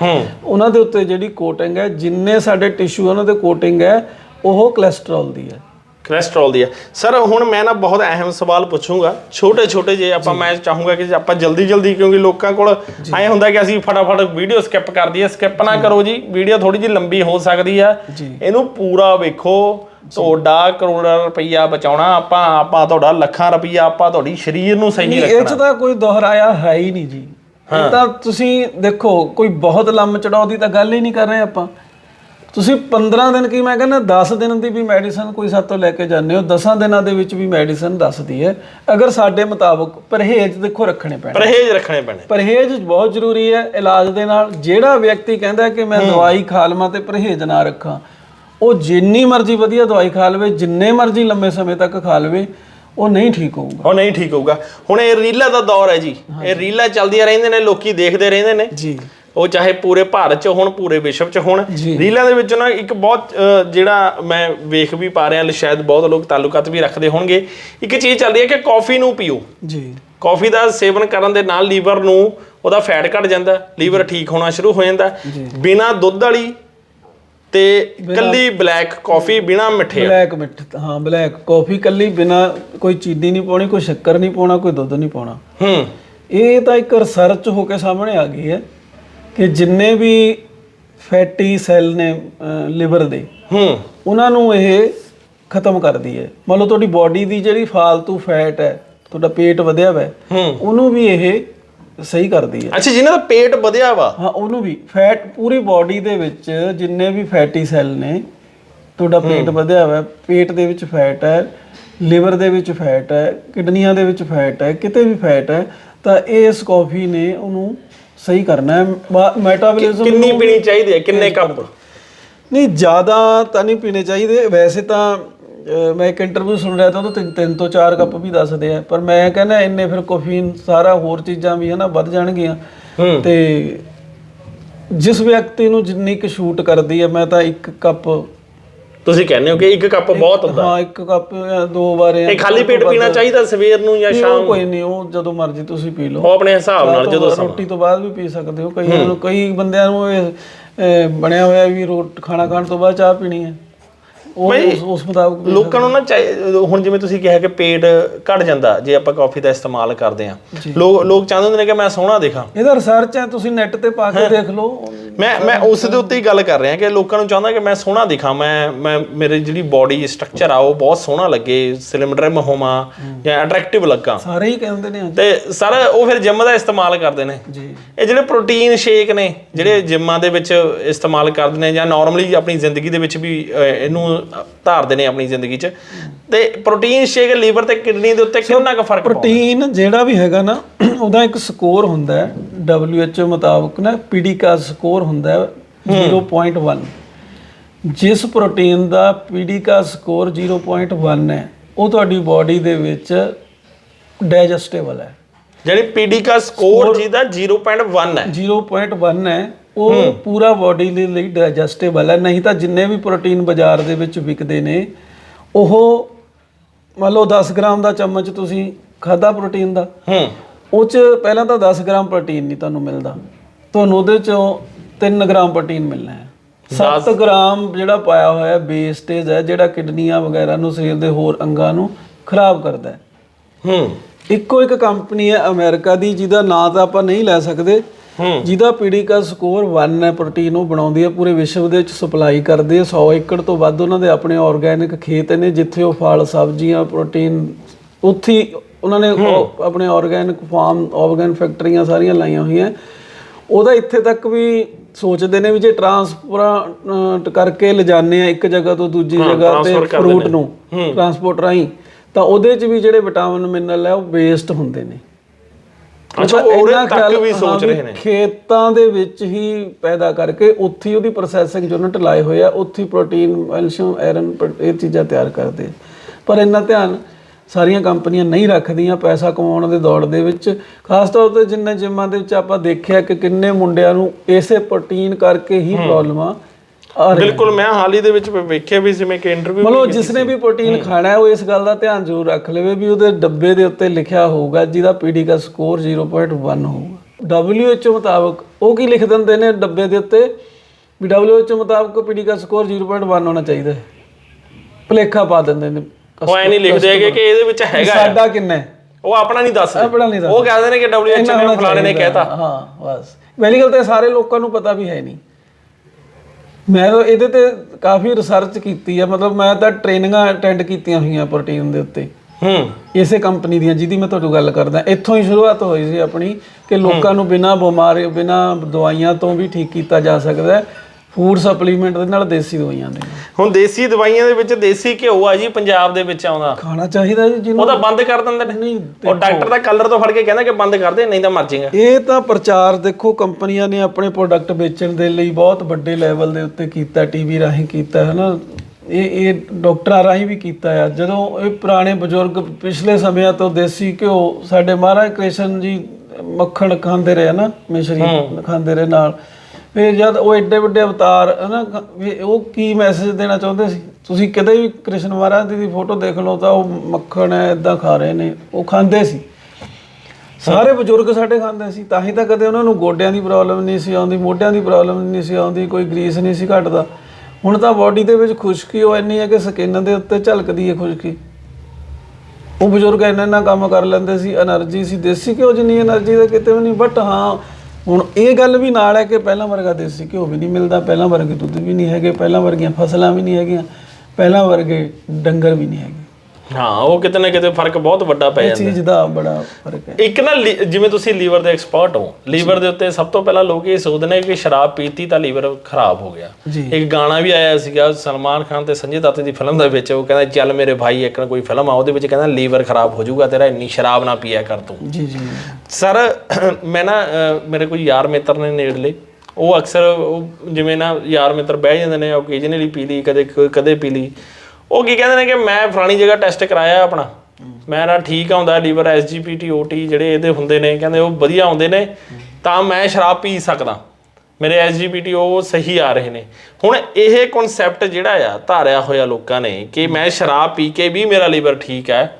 ਉਹਨਾਂ ਦੇ ਉੱਤੇ ਜਿਹੜੀ ਕੋਟਿੰਗ ਹੈ ਜਿੰਨੇ ਸਾਡੇ ਟਿਸ਼ੂ ਉਹਨਾਂ ਤੇ ਕੋਟਿੰਗ ਹੈ ਉਹ ਕੋਲੇਸਟ੍ਰੋਲ ਦੀ ਹੈ। ਕੋਲੇਸਟ੍ਰੋਲ ਦੀ ਆ। ਸਰ ਹੁਣ ਮੈਂ ਨਾ ਬਹੁਤ ਅਹਿਮ ਸਵਾਲ ਪੁੱਛੂੰਗਾ। ਛੋਟੇ ਛੋਟੇ ਜੇ ਆਪਾਂ ਮੈਂ ਚਾਹੂੰਗਾ ਕਿ ਆਪਾਂ ਜਲਦੀ ਜਲਦੀ ਕਿਉਂਕਿ ਲੋਕਾਂ ਕੋਲ ਐ ਹੁੰਦਾ ਕਿ ਅਸੀਂ ਫਟਾਫਟ ਵੀਡੀਓ ਸਕਿਪ ਕਰ ਦਈਏ। ਸਕਿਪ ਨਾ ਕਰੋ ਜੀ। ਵੀਡੀਓ ਥੋੜੀ ਜਿਹੀ ਲੰਬੀ ਹੋ ਸਕਦੀ ਆ। ਇਹਨੂੰ ਪੂਰਾ ਵੇਖੋ। ਤੁਹਾਡਾ ਕਰੋੜਾਂ ਰੁਪਈਆ ਬਚਾਉਣਾ। ਆਪਾਂ ਆਪਾਂ ਤੁਹਾਡਾ ਲੱਖਾਂ ਰੁਪਈਆ ਆਪਾਂ ਤੁਹਾਡੀ ਸਰੀਰ ਨੂੰ ਸਹੀ ਇਹ ਰੱਖਣਾ। ਚ ਤਾਂ ਕੋਈ ਦੁਹਰਾਇਆ ਹੈ ਹੀ ਨਹੀਂ ਜੀ। ਇਹ ਤਾਂ ਤੁਸੀਂ ਦੇਖੋ ਕੋਈ ਬਹੁਤ ਲੰਮ ਚੜਾਉ ਦੀ ਤਾਂ ਗੱਲ ਹੀ ਨਹੀਂ ਕਰ ਰਹੇ ਆਪਾਂ। ਤੁਸੀਂ 15 ਦਿਨ ਕੀ ਮੈਂ ਕਹਿੰਦਾ 10 ਦਿਨ ਦੀ ਵੀ ਮੈਡੀਸਨ ਕੋਈ ਸਾਤੋਂ ਲੈ ਕੇ ਜਾਂਦੇ ਹੋ 10 ਦਿਨਾਂ ਦੇ ਵਿੱਚ ਵੀ ਮੈਡੀਸਨ ਦੱਸਦੀ ਹੈ। ਅਗਰ ਸਾਡੇ ਮੁਤਾਬਕ ਪਰਹੇਜ਼ ਦੇਖੋ ਰੱਖਣੇ ਪੈਣੇ। ਪਰਹੇਜ਼ ਰੱਖਣੇ ਪੈਣੇ। ਪਰਹੇਜ਼ ਬਹੁਤ ਜ਼ਰੂਰੀ ਹੈ ਇਲਾਜ ਦੇ ਨਾਲ। ਜਿਹੜਾ ਵਿਅਕਤੀ ਕਹਿੰਦਾ ਕਿ ਮੈਂ ਦਵਾਈ ਖਾ ਲਵਾਂ ਤੇ ਪਰਹੇਜ਼ ਨਾ ਰੱਖਾਂ ਉਹ ਜਿੰਨੀ ਮਰਜ਼ੀ ਵਧੀਆ ਦਵਾਈ ਖਾ ਲਵੇ ਜਿੰਨੇ ਮਰਜ਼ੀ ਲੰਮੇ ਸਮੇਂ ਤੱਕ ਖਾ ਲਵੇ ਉਹ ਨਹੀਂ ਠੀਕ ਹੋਊਗਾ। ਉਹ ਨਹੀਂ ਠੀਕ ਹੋਊਗਾ। ਹੁਣ ਇਹ ਰੀਲਾਂ ਦਾ ਦੌਰ ਹੈ ਜੀ। ਇਹ ਰੀਲਾਂ ਚੱਲਦੀਆਂ ਰਹਿੰਦੀਆਂ ਨੇ ਲੋਕੀ ਦੇਖਦੇ ਰਹਿੰਦੇ ਨੇ। ਜੀ। ਉਹ ਚਾਹੇ ਪੂਰੇ ਭਾਰਤ 'ਚ ਹੋਣ ਪੂਰੇ ਵਿਸ਼ਵ 'ਚ ਹੋਣ। ਰੀਲਾਂ ਦੇ ਵਿੱਚ ਨਾ ਇੱਕ ਬਹੁਤ ਜਿਹੜਾ ਮੈਂ ਵੇਖ ਵੀ ਪਾ ਰਿਹਾ ਸ਼ਾਇਦ ਬਹੁਤ ਲੋਕ ਤਾਲੁਕਾਤ ਵੀ ਰੱਖਦੇ ਹੋਣਗੇ। ਇੱਕ ਚੀਜ਼ ਚੱਲਦੀ ਹੈ ਕਿ ਕੌਫੀ ਨੂੰ ਪੀਓ। ਜੀ। ਕੌਫੀ ਦਾ ਸੇਵਨ ਕਰਨ ਦੇ ਨਾਲ ਲੀਵਰ ਨੂੰ ਉਹਦਾ ਫੈਟ ਘਟ ਜਾਂਦਾ ਲੀਵਰ ਠੀਕ ਹੋਣਾ ਸ਼ੁਰੂ ਹੋ ਜਾਂਦਾ। ਬਿਨਾ ਦੁੱਧ ਵਾਲੀ ਤੇ ਕੱਲੀ ਬਲੈਕ ਕੌਫੀ ਬਿਨਾ ਮਿੱਠੇ ਬਲੈਕ ਮਿੱਠ ਹਾਂ ਬਲੈਕ ਕਾਫੀ ਕੱਲੀ ਬਿਨਾ ਕੋਈ ਚੀਨੀ ਨਹੀਂ ਪਾਉਣੀ ਕੋਈ ਸ਼ੱਕਰ ਨਹੀਂ ਪਾਉਣਾ ਕੋਈ ਦੁੱਧ ਨਹੀਂ ਪਾਉਣਾ। ਹੂੰ। ਇਹ ਤਾਂ ਇੱਕ ਰਿਸਰਚ ਹੋ ਕੇ ਸਾਹਮਣੇ ਆ ਗਈ ਹੈ ਕਿ ਜਿੰਨੇ ਵੀ ਫੈਟੀ ਸੈੱਲ ਨੇ ਲਿਵਰ ਦੇ ਹੂੰ। ਉਹਨਾਂ ਨੂੰ ਇਹ ਖਤਮ ਕਰਦੀ ਹੈ ਮੰਨ ਲਓ ਤੁਹਾਡੀ ਬਾਡੀ ਦੀ ਜਿਹੜੀ ਫਾਲਤੂ ਫੈਟ ਹੈ ਤੁਹਾਡਾ ਪੇਟ ਵਧਿਆ ਹੋਇਆ ਹੈ ਉਹਨੂੰ ਵੀ ਇਹ ਸਹੀ ਕਰਦੀ ਹੈ ਅੱਛਾ ਜਿਨ੍ਹਾਂ ਦਾ ਪੇਟ ਵਧਿਆ ਵਾ। ਹਾਂ ਉਹਨੂੰ ਵੀ। ਫੈਟ ਪੂਰੀ ਬਾਡੀ ਦੇ ਵਿੱਚ ਜਿੰਨੇ ਵੀ ਫੈਟੀ ਸੈੱਲ ਨੇ ਤੁਹਾਡਾ ਪੇਟ ਵਧਿਆ ਹੋਇਆ ਪੇਟ ਦੇ ਵਿੱਚ ਫੈਟ ਹੈ ਲਿਵਰ ਦੇ ਵਿੱਚ ਫੈਟ ਹੈ ਕਿਡਨੀਆਂ ਦੇ ਵਿੱਚ ਫੈਟ ਹੈ ਕਿਤੇ ਵੀ ਫੈਟ ਹੈ ਤਾਂ ਇਸ ਕਾਫੀ ਨੇ ਉਹਨੂੰ ਸਹੀ ਕਰਨਾ ਹੈ। ਮੈਟਾਬੋਲਿਜ਼ਮ ਕਿੰਨੀ ਪੀਣੀ ਚਾਹੀਦੀ ਹੈ? ਕਿੰਨੇ ਕੱਪ? ਨਹੀਂ ਜ਼ਿਆਦਾ ਤਾਂ ਨਹੀਂ ਪੀਣੇ ਚਾਹੀਦੇ। ਵੈਸੇ ਤਾਂ ਮੈਂ ਇੱਕ ਇੰਟਰਵਿਊ ਸੁਣ ਰਿਹਾ ਤਾਂ ਉਹ ਤਿੰਨ ਤਿੰਨ ਤੋਂ ਚਾਰ ਕੱਪ ਵੀ ਦੱਸਦੇ ਆ। ਪਰ ਮੈਂ ਕਹਿੰਦਾ ਇੰਨੇ ਫਿਰ ਕੈਫੀਨ ਸਾਰਾ ਹੋਰ ਚੀਜ਼ਾਂ ਵੀ ਹਨਾ ਵੱਧ ਜਾਣਗੀਆਂ। ਤੇ ਜਿਸ ਵਿਅਕਤੀ ਨੂੰ ਜਿੰਨੀ ਕੁ ਸ਼ੂਟ ਕਰਦੀ ਹੈ ਮੈਂ ਤਾਂ ਇੱਕ ਕੱਪ ਤੁਸੀਂ ਕਹਿੰਦੇ ਹੋ ਕਿ ਇੱਕ ਕੱਪ ਬਹੁਤ ਹੁੰਦਾ। ਹਾਂ ਇੱਕ ਕੱਪ ਜਾਂ ਦੋ ਵਾਰ ਇਹ ਖਾਲੀ ਪੇਟ ਪੀਣਾ ਚਾਹੀਦਾ ਸਵੇਰ ਨੂੰ ਜਾਂ ਸ਼ਾਮ ਕੋਈ ਨਹੀਂ ਉਹ ਜਦੋਂ ਮਰਜ਼ੀ ਤੁਸੀਂ ਪੀ ਲਓ। ਉਹ ਆਪਣੇ ਹਿਸਾਬ ਨਾਲ ਜਦੋਂ ਰੋਟੀ ਤੋਂ ਬਾਅਦ ਵੀ ਪੀ ਸਕਦੇ ਹੋ। ਕਈਆਂ ਨੂੰ ਕਈ ਬੰਦਿਆਂ ਨੂੰ ਇਹ ਬਣਿਆ ਹੋਇਆ ਵੀ ਰੋਟ ਖਾਣਾ ਖਾਣ ਤੋਂ ਬਾਅਦ ਚਾਹ ਪੀਣੀ ਹੈ। ਉਹ ਉਸ- ਮੁਤਾਬਕ ਲੋਕਾਂ ਨੂੰ ਨਾ ਹੁਣ ਜਿਵੇਂ ਤੁਸੀਂ ਕਿਹਾ ਕਿ ਪੇਟ ਘਟ ਜਾਂਦਾ ਜੇ ਆਪਾਂ ਕਾਫੀ ਦਾ ਇਸਤੇਮਾਲ ਕਰਦੇ ਆ ਲੋਕ ਲੋਕ ਚਾਹੁੰਦੇ ਹੁੰਦੇ ਨੇ ਕਿ ਮੈਂ ਸੋਹਣਾ ਦਿਖਾਂ। ਇਹਦਾ ਰਿਸਰਚ ਹੈ ਤੁਸੀਂ ਨੈਟ ਤੇ ਪਾ ਕੇ ਦੇਖ ਲਓ। ਮੈਂ ਮੈਂ ਉਸ ਦੇ ਉੱਤੇ ਹੀ ਗੱਲ ਕਰ ਰਿਹਾ ਕਿ ਲੋਕਾਂ ਨੂੰ ਚਾਹੁੰਦਾ ਕਿ ਮੈਂ ਸੋਹਣਾ ਦਿਖਾਂ ਮੈਂ ਮੈਂ ਮੇਰੀ ਜਿਹੜੀ ਬਾਡੀ ਸਟਰਕਚਰ ਆ ਉਹ ਬਹੁਤ ਸੋਹਣਾ ਲੱਗੇ ਸਲਿਮ ਡ੍ਰਿਮ ਹੋਵਾਂ ਜਾਂ ਅਟਰੈਕਟਿਵ ਲੱਗਾ। ਸਾਰੇ ਹੀ ਕਹਿੰਦੇ ਨੇ ਤੇ ਸਰ ਉਹ ਫਿਰ ਜਿਮ ਦਾ ਇਸਤੇਮਾਲ ਕਰਦੇ ਨੇ। ਜੀ। ਇਹ ਜਿਹੜੇ ਪ੍ਰੋਟੀਨ ਸ਼ੇਕ ਨੇ ਜਿਹੜੇ ਜਿਮਾਂ ਦੇ ਵਿੱਚ ਇਸਤੇਮਾਲ ਕਰਦੇ ਨੇ ਜਾਂ ਨਾਰਮਲੀ ਆਪਣੀ ਜ਼ਿੰਦਗੀ ਦੇ ਵਿੱਚ ਵੀ ਇਹਨੂੰ ਧਾਰਦੇ ਨੇ ਆਪਣੀ ਜ਼ਿੰਦਗੀ 'ਚ। ਤੇ ਪ੍ਰੋਟੀਨ ਸ਼ੇਕ ਲੀਵਰ ਤੇ ਕਿਡਨੀ ਦੇ ਉੱਤੇ ਕਿੰਨਾ ਕੁ ਫ਼ਰਕ ਪਾਉਂਦਾ? ਪ੍ਰੋਟੀਨ ਜਿਹੜਾ ਵੀ ਹੈਗਾ ਨਾ ਉਹਦਾ ਇੱਕ ਸਕੋਰ ਹੁੰਦਾ ਹੈ WHO ਮੁਤਾਬਕ ਨਾ ਪੀਡੀਕਾ ਸਕੋਰ ਹੁੰਦਾ ਹੈ 0.1 ਜਿਸ ਪ੍ਰੋਟੀਨ ਦਾ ਪੀਡੀਕਾ ਸਕੋਰ 0.1 ਹੈ ਉਹ ਤੁਹਾਡੀ ਬਾਡੀ ਦੇ ਵਿੱਚ ਡਾਈਜੈਸਟੇਬਲ ਹੈ। ਜਿਹੜੀ ਪੀਡੀਕਾ ਸਕੋਰ ਜਿਹਦਾ 0.1 ਹੈ। 0.1 ਹੈ ਉਹ ਪੂਰਾ ਬਾਡੀ ਦੇ ਲਈ ਡਾਈਜੈਸਟੇਬਲ ਹੈ ਨਹੀਂ ਤਾਂ ਜਿੰਨੇ ਵੀ ਪ੍ਰੋਟੀਨ ਬਾਜ਼ਾਰ ਦੇ ਵਿੱਚ ਵਿਕਦੇ ਨੇ ਉਹ ਮੰਨ ਲਓ 10 ਗ੍ਰਾਮ ਦਾ ਚਮਚ ਤੁਸੀਂ ਖਾਦਾ ਪ੍ਰੋਟੀਨ ਦਾ ਹੂੰ। ਉਹ ਚ ਪਹਿਲਾਂ ਤਾਂ 10 ਗ੍ਰਾਮ ਪ੍ਰੋਟੀਨ ਨਹੀਂ ਤੁਹਾਨੂੰ ਮਿਲਦਾ। ਤੁਹਾਨੂੰ ਉਹਦੇ ਚੋਂ 3 ਗ੍ਰਾਮ ਪ੍ਰੋਟੀਨ ਮਿਲਣਾ ਹੈ। 7 ਗ੍ਰਾਮ ਜਿਹੜਾ ਪਾਇਆ ਹੋਇਆ ਵੇਸਟੇਜ ਹੈ ਜਿਹੜਾ ਕਿਡਨੀਆਂ ਵਗੈਰਾ ਨੂੰ ਸਰੀਰ ਦੇ ਹੋਰ ਅੰਗਾਂ ਨੂੰ ਖਰਾਬ ਕਰਦਾ ਹੈ। ਹੂੰ। ਇੱਕੋ ਇੱਕ ਕੰਪਨੀ ਹੈ ਅਮਰੀਕਾ ਦੀ ਜਿਹਦਾ ਨਾਂ ਤਾਂ ਆਪਾਂ ਨਹੀਂ ਲੈ ਸਕਦੇ। ਹੂੰ। ਜਿਹਦਾ ਪੀੜੀਕਾ ਸਕੋਰ 1 ਹੈ ਪ੍ਰੋਟੀਨ ਉਹ ਬਣਾਉਂਦੀ ਹੈ ਪੂਰੇ ਵਿਸ਼ਵ ਦੇ ਵਿੱਚ ਸਪਲਾਈ ਕਰਦੇ ਆ 100 ਏਕੜ ਤੋਂ ਵੱਧ ਉਹਨਾਂ ਦੇ ਆਪਣੇ ਆਰਗੈਨਿਕ ਖੇਤ ਨੇ ਜਿੱਥੇ ਉਹ ਫਲ ਸਬਜ਼ੀਆਂ ਪ੍ਰੋਟੀਨ ਉੱਥੇ ਉਹਨਾਂ ਨੇ ਆਪਣੇ ਆਰਗੈਨਿਕ ਫਾਰਮ ਆਰਗੈਨ ਫੈਕਟਰੀਆਂ ਸਾਰੀਆਂ ਲਾਈਆਂ ਹੋਈਆਂ। ਉਹਦਾ ਇੱਥੇ ਤੱਕ ਵੀ ਸੋਚਦੇ ਨੇ ਵੀ ਜੇ ਟਰਾਂਸਪੋਰਟ ਕਰਕੇ ਲਿਜਾਣੇ ਆ ਇੱਕ ਜਗ੍ਹਾ ਤੋਂ ਦੂਜੀ ਜਗ੍ਹਾ ਤੇ ਫਰੂਟ ਨੂੰ। ਟਰਾਂਸਪੋਰਟ ਰਾਹੀਂ ਤਾਂ ਉਹਦੇ 'ਚ ਵੀ ਜਿਹੜੇ ਵਿਟਾਮਿਨ ਮਿਨਰਲ ਹੈ ਉਹ ਵੇਸਟ ਹੁੰਦੇ ਨੇ। ਅੱਛਾ ਉਹਦੇ ਤੱਕ ਵੀ ਸੋਚ ਰਹੇ ਨੇ। ਖੇਤਾਂ ਦੇ ਵਿੱਚ ਹੀ ਪੈਦਾ ਕਰਕੇ ਉੱਥੇ ਉਹਦੀ ਪ੍ਰੋਸੈਸਿੰਗ ਯੂਨਿਟ ਲਾਏ ਹੋਏ ਆ ਉੱਥੇ ਪ੍ਰੋਟੀਨ ਕੈਲਸ਼ੀਅਮ ਆਇਰਨ ਇਹ ਚੀਜ਼ਾਂ ਤਿਆਰ ਕਰਦੇ। ਪਰ ਇੰਨਾ ਧਿਆਨ ਸਾਰੀਆਂ ਕੰਪਨੀਆਂ ਨਹੀਂ ਰੱਖਦੀਆਂ ਪੈਸਾ ਕਮਾਉਣ ਦੇ ਦੌੜ ਦੇ ਵਿੱਚ। ਖਾਸ ਤੌਰ ਤੇ ਜਿੰਨੇ ਜਿੰਮਾਂ ਦੇ ਵਿੱਚ ਆਪਾਂ ਦੇਖਿਆ ਕਿ ਕਿੰਨੇ ਮੁੰਡਿਆਂ ਨੂੰ ਇਸੇ ਪ੍ਰੋਟੀਨ ਕਰਕੇ ਹੀ ਪ੍ਰੋਬਲਮਾਂ ਆ ਰਹੀਆਂ। ਬਿਲਕੁਲ ਮੈਂ ਹਾਲ ਹੀ ਦੇ ਵਿੱਚ ਵੇਖਿਆ ਵੀ ਜਿਵੇਂ ਕਿ ਇੰਟਰਵਿਊ ਮਤਲਬ ਜਿਸਨੇ ਵੀ ਪ੍ਰੋਟੀਨ ਖਾਣਾ ਹੈ ਉਹ ਇਸ ਗੱਲ ਦਾ ਧਿਆਨ ਜ਼ਰੂਰ ਰੱਖ ਲਵੇ ਵੀ ਉਹਦੇ ਡੱਬੇ ਦੇ ਉੱਤੇ ਲਿਖਿਆ ਹੋਊਗਾ ਜਿਹਦਾ ਪੀਡੀ ਦਾ ਸਕੋਰ 0.1 ਹੋਊਗਾ। WHO ਮੁਤਾਬਕ ਉਹ ਕੀ ਲਿਖ ਦਿੰਦੇ ਨੇ ਡੱਬੇ ਦੇ ਉੱਤੇ? ਵੀ WHO ਮੁਤਾਬਕ ਪੀਡੀ ਦਾ ਸਕੋਰ 0.1 ਹੋਣਾ ਚਾਹੀਦਾ ਹੈ। ਭੁਲੇਖਾ ਪਾ ਦਿੰਦੇ ਨੇ। ਉਹ ਐ ਨਹੀਂ ਲਿਖਦੇ ਹੈਗੇ ਕਿ ਇਹਦੇ ਵਿੱਚ ਹੈਗਾ ਆ। ਸਾਡਾ ਕਿੰਨਾ ਹੈ? ਉਹ ਆਪਣਾ ਨਹੀਂ ਦੱਸਦੇ ਆਪਣਾ ਨਹੀਂ ਉਹ ਕਹਿੰਦੇ ਨੇ ਕਿ WHO ਨੇ ਫਲਾਣੇ ਨੇ। ਕਹਿਤਾ। ਹਾਂ ਬਸ। ਪਹਿਲੀ ਗੱਲ ਤਾਂ ਸਾਰੇ ਲੋਕਾਂ ਨੂੰ ਪਤਾ ਵੀ ਹੈ ਨਹੀਂ। ਮੈਂ ਤਾਂ ਇਹਦੇ ਤੇ ਕਾਫੀ ਰਿਸਰਚ ਕੀਤੀ ਹੈ ਮਤਲਬ ਮੈਂ ਤਾਂ ਟ੍ਰੇਨਿੰਗਾਂ ਅਟੈਂਡ ਕੀਤੀਆਂ ਹੋਈਆਂ ਪ੍ਰੋਟੀਨ ਦੇ ਉੱਤੇ। ਹੂੰ। ਇਸੇ ਕੰਪਨੀ ਦੀਆਂ ਜਿਹਦੀ ਮੈਂ ਤੁਹਾਨੂੰ ਗੱਲ ਕਰਦਾ। ਇੱਥੋਂ ਹੀ ਸ਼ੁਰੂਆਤ ਹੋਈ ਸੀ ਆਪਣੀ ਕਿ ਲੋਕਾਂ ਨੂੰ ਬਿਨਾਂ ਬਿਮਾਰੀ ਬਿਨਾਂ ਦਵਾਈਆਂ ਤੋਂ ਵੀ ਠੀਕ ਕੀਤਾ ਜਾ ਸਕਦਾ ਹੈ। ਫੂਡ ਸਪਲੀਮੈਂਟ ਦੇ ਨਾਲ ਦੇਸੀ ਦਵਾਈਆਂ ਦੇ। ਹੁਣ ਦੇਸੀ ਦਵਾਈਆਂ ਦੇ ਵਿੱਚ ਦੇਸੀ ਘਿਓ ਆ ਜੀ ਪੰਜਾਬ ਦੇ ਵਿੱਚ ਆਉਂਦਾ। ਖਾਣਾ ਚਾਹੀਦਾ ਜੀ ਜਿਹਨੂੰ ਉਹ ਤਾਂ ਬੰਦ ਕਰ ਦਿੰਦੇ ਨੇ। ਨਹੀਂ ਉਹ ਡਾਕਟਰ ਦਾ ਕਲਰ ਤੋਂ ਫੜ ਕੇ ਕਹਿੰਦਾ ਕਿ ਬੰਦ ਕਰ ਦੇ ਨਹੀਂ ਤਾਂ ਮਰ ਜਾਏਗਾ। ਇਹ ਤਾਂ ਪ੍ਰਚਾਰ ਦੇਖੋ ਕੰਪਨੀਆਂ ਨੇ ਆਪਣੇ ਪ੍ਰੋਡਕਟ ਵੇਚਣ ਦੇ ਲਈ ਬਹੁਤ ਵੱਡੇ ਲੈਵਲ ਦੇ ਉੱਤੇ ਕੀਤਾ ਟੀਵੀ ਰਾਹੀਂ ਕੀਤਾ ਹੈ ਨਾ ਇਹ ਇਹ ਡਾਕਟਰਾਂ ਰਾਹੀਂ ਵੀ ਕੀਤਾ ਆ। ਜਦੋਂ ਇਹ ਪੁਰਾਣੇ ਬਜ਼ੁਰਗ ਪਿਛਲੇ ਸਮਿਆਂ ਤੋਂ ਦੇਸੀ ਘਿਓ ਸਾਡੇ ਮਹਾਰਾਜ ਕ੍ਰਿਸ਼ਨ ਜੀ ਮੱਖਣ ਖਾਂਦੇ ਰਹੇ ਨਾ ਮਿਸ਼ਰੀ ਖਾਂਦੇ ਰਹੇ ਨਾਲ। ਫਿਰ ਜਦ ਉਹ ਐਡੇ ਵੱਡੇ ਅਵਤਾਰ ਹਨਾ ਵੀ ਉਹ ਕੀ ਮੈਸੇਜ ਦੇਣਾ ਚਾਹੁੰਦੇ ਸੀ? ਤੁਸੀਂ ਕਦੇ ਵੀ ਕ੍ਰਿਸ਼ਨ ਮਹਾਰਾਜ ਦੀ ਫੋਟੋ ਦੇਖ ਲਓ ਤਾਂ ਉਹ ਮੱਖਣ ਐਦਾਂ ਖਾ ਰਹੇ ਨੇ, ਉਹ ਖਾਂਦੇ ਸੀ। ਸਾਰੇ ਬਜ਼ੁਰਗ ਸਾਡੇ ਖਾਂਦੇ ਸੀ, ਤਾਂ ਹੀ ਤਾਂ ਕਦੇ ਉਹਨਾਂ ਨੂੰ ਗੋਡਿਆਂ ਦੀ ਪ੍ਰੋਬਲਮ ਨਹੀਂ ਸੀ ਆਉਂਦੀ, ਮੋਢਿਆਂ ਦੀ ਪ੍ਰੋਬਲਮ ਨਹੀਂ ਸੀ ਆਉਂਦੀ, ਕੋਈ ਗਰੀਸ ਨਹੀਂ ਸੀ ਘਟਦਾ। ਹੁਣ ਤਾਂ ਬਾਡੀ ਦੇ ਵਿੱਚ ਖੁਸ਼ਕੀ ਉਹ ਇੰਨੀ ਹੈ ਕਿ ਸਕਿਨ ਦੇ ਉੱਤੇ ਝਲਕਦੀ ਹੈ ਖੁਸ਼ਕੀ। ਉਹ ਬਜ਼ੁਰਗ ਇੰਨਾ ਇੰਨਾ ਕੰਮ ਕਰ ਲੈਂਦੇ ਸੀ એનર્ਜੀ ਸੀ, ਦੇਸੀ ਘਿਓ ਜਿੰਨੀ એનર્ਜੀ ਦਾ ਕਿਤੇ ਵੀ ਨਹੀਂ ਬਟ ਹਾਂ ਹੁਣ ਇਹ ਗੱਲ ਵੀ ਨਾਲ ਹੈ ਕਿ ਪਹਿਲਾਂ ਵਰਗਾ ਦੇਸੀ ਘਿਓ ਵੀ ਨਹੀਂ ਮਿਲਦਾ, ਪਹਿਲਾਂ ਵਰਗੇ ਦੁੱਧ ਵੀ ਨਹੀਂ ਹੈਗੇ, ਪਹਿਲਾਂ ਵਰਗੀਆਂ ਫਸਲਾਂ ਵੀ ਨਹੀਂ ਹੈਗੀਆਂ, ਪਹਿਲਾਂ ਵਰਗੇ ਡੰਗਰ ਵੀ ਨਹੀਂ ਹੈਗੇ। ਹਾਂ ਉਹ ਕਿਤੇ ਨਾ ਕਿਤੇ ਫ਼ਰਕ ਬਹੁਤ ਵੱਡਾ ਪੈ ਇਹ ਜਾਂਦਾ। ਚੀਜ਼ ਦਾ ਬੜਾ ਫ਼ਰਕ ਹੈ। ਇੱਕ ਨਾ ਜਿਵੇਂ ਤੁਸੀਂ ਲੀਵਰ ਦੇ ਐਕਸਪਰਟ ਹੋ ਲੀਵਰ ਦੇ ਉੱਤੇ ਸਭ ਤੋਂ ਪਹਿਲਾਂ ਲੋਕ ਇਹ ਸੋਚਦੇ ਨੇ ਕਿ ਸ਼ਰਾਬ ਪੀਤੀ ਤਾਂ ਲੀਵਰ ਖਰਾਬ ਹੋ ਗਿਆ। ਇੱਕ ਗਾਣਾ ਵੀ ਆਇਆ ਸੀਗਾ ਸਲਮਾਨ ਖਾਨ ਤੇ ਸੰਜੇ ਦੱਤ ਦੀ ਫਿਲਮ ਦੇ ਵਿੱਚ ਉਹ ਕਹਿੰਦਾ ਚੱਲ ਮੇਰੇ ਭਾਈ ਇੱਕ ਨਾ ਕੋਈ ਫਿਲਮ ਆ। ਉਹਦੇ ਵਿੱਚ ਕਹਿੰਦਾ ਲੀਵਰ ਖਰਾਬ ਹੋ ਜਾਊਗਾ ਤੇਰਾ ਇੰਨੀ ਸ਼ਰਾਬ ਨਾ ਪੀਆ ਕਰ ਤੂੰ। ਜੀ ਜੀ। ਸਰ ਮੈਂ ਨਾ ਮੇਰੇ ਕੋਈ ਯਾਰ ਮਿੱਤਰ ਨੇ ਨੇੜਲੇ ਉਹ ਅਕਸਰ ਜਿਵੇਂ ਨਾ ਯਾਰ ਮਿੱਤਰ ਬਹਿ ਜਾਂਦੇ ਨੇ ਓਕੇਜਨਲੀ ਪੀ ਲਈ ਕਦੇ ਕਦੇ ਪੀ ਲਈ ਉਹ ਕੀ ਕਹਿੰਦੇ ਨੇ ਕਿ ਮੈਂ ਫਲਾਣੀ ਜਗ੍ਹਾ ਟੈਸਟ ਕਰਾਇਆ ਆਪਣਾ। ਮੈਂ ਨਾ ਠੀਕ ਆਉਂਦਾ ਲੀਵਰ ਐਸਜੀਪੀਟੀ ਓਟੀ ਜਿਹੜੇ ਇਹਦੇ ਹੁੰਦੇ ਨੇ, ਕਹਿੰਦੇ ਉਹ ਵਧੀਆ ਆਉਂਦੇ ਨੇ, ਤਾਂ ਮੈਂ ਸ਼ਰਾਬ ਪੀ ਸਕਦਾ। ਮੇਰੇ ਐਸਜੀਪੀਟੀ ਉਹ ਸਹੀ ਆ ਰਹੇ ਨੇ। ਹੁਣ ਇਹ ਕਨਸੈਪਟ ਜਿਹੜਾ ਆ, ਧਾਰਿਆ ਹੋਇਆ ਲੋਕਾਂ ਨੇ ਕਿ ਮੈਂ ਸ਼ਰਾਬ ਪੀ ਕੇ ਵੀ ਮੇਰਾ ਲੀਵਰ ਠੀਕ ਹੈ।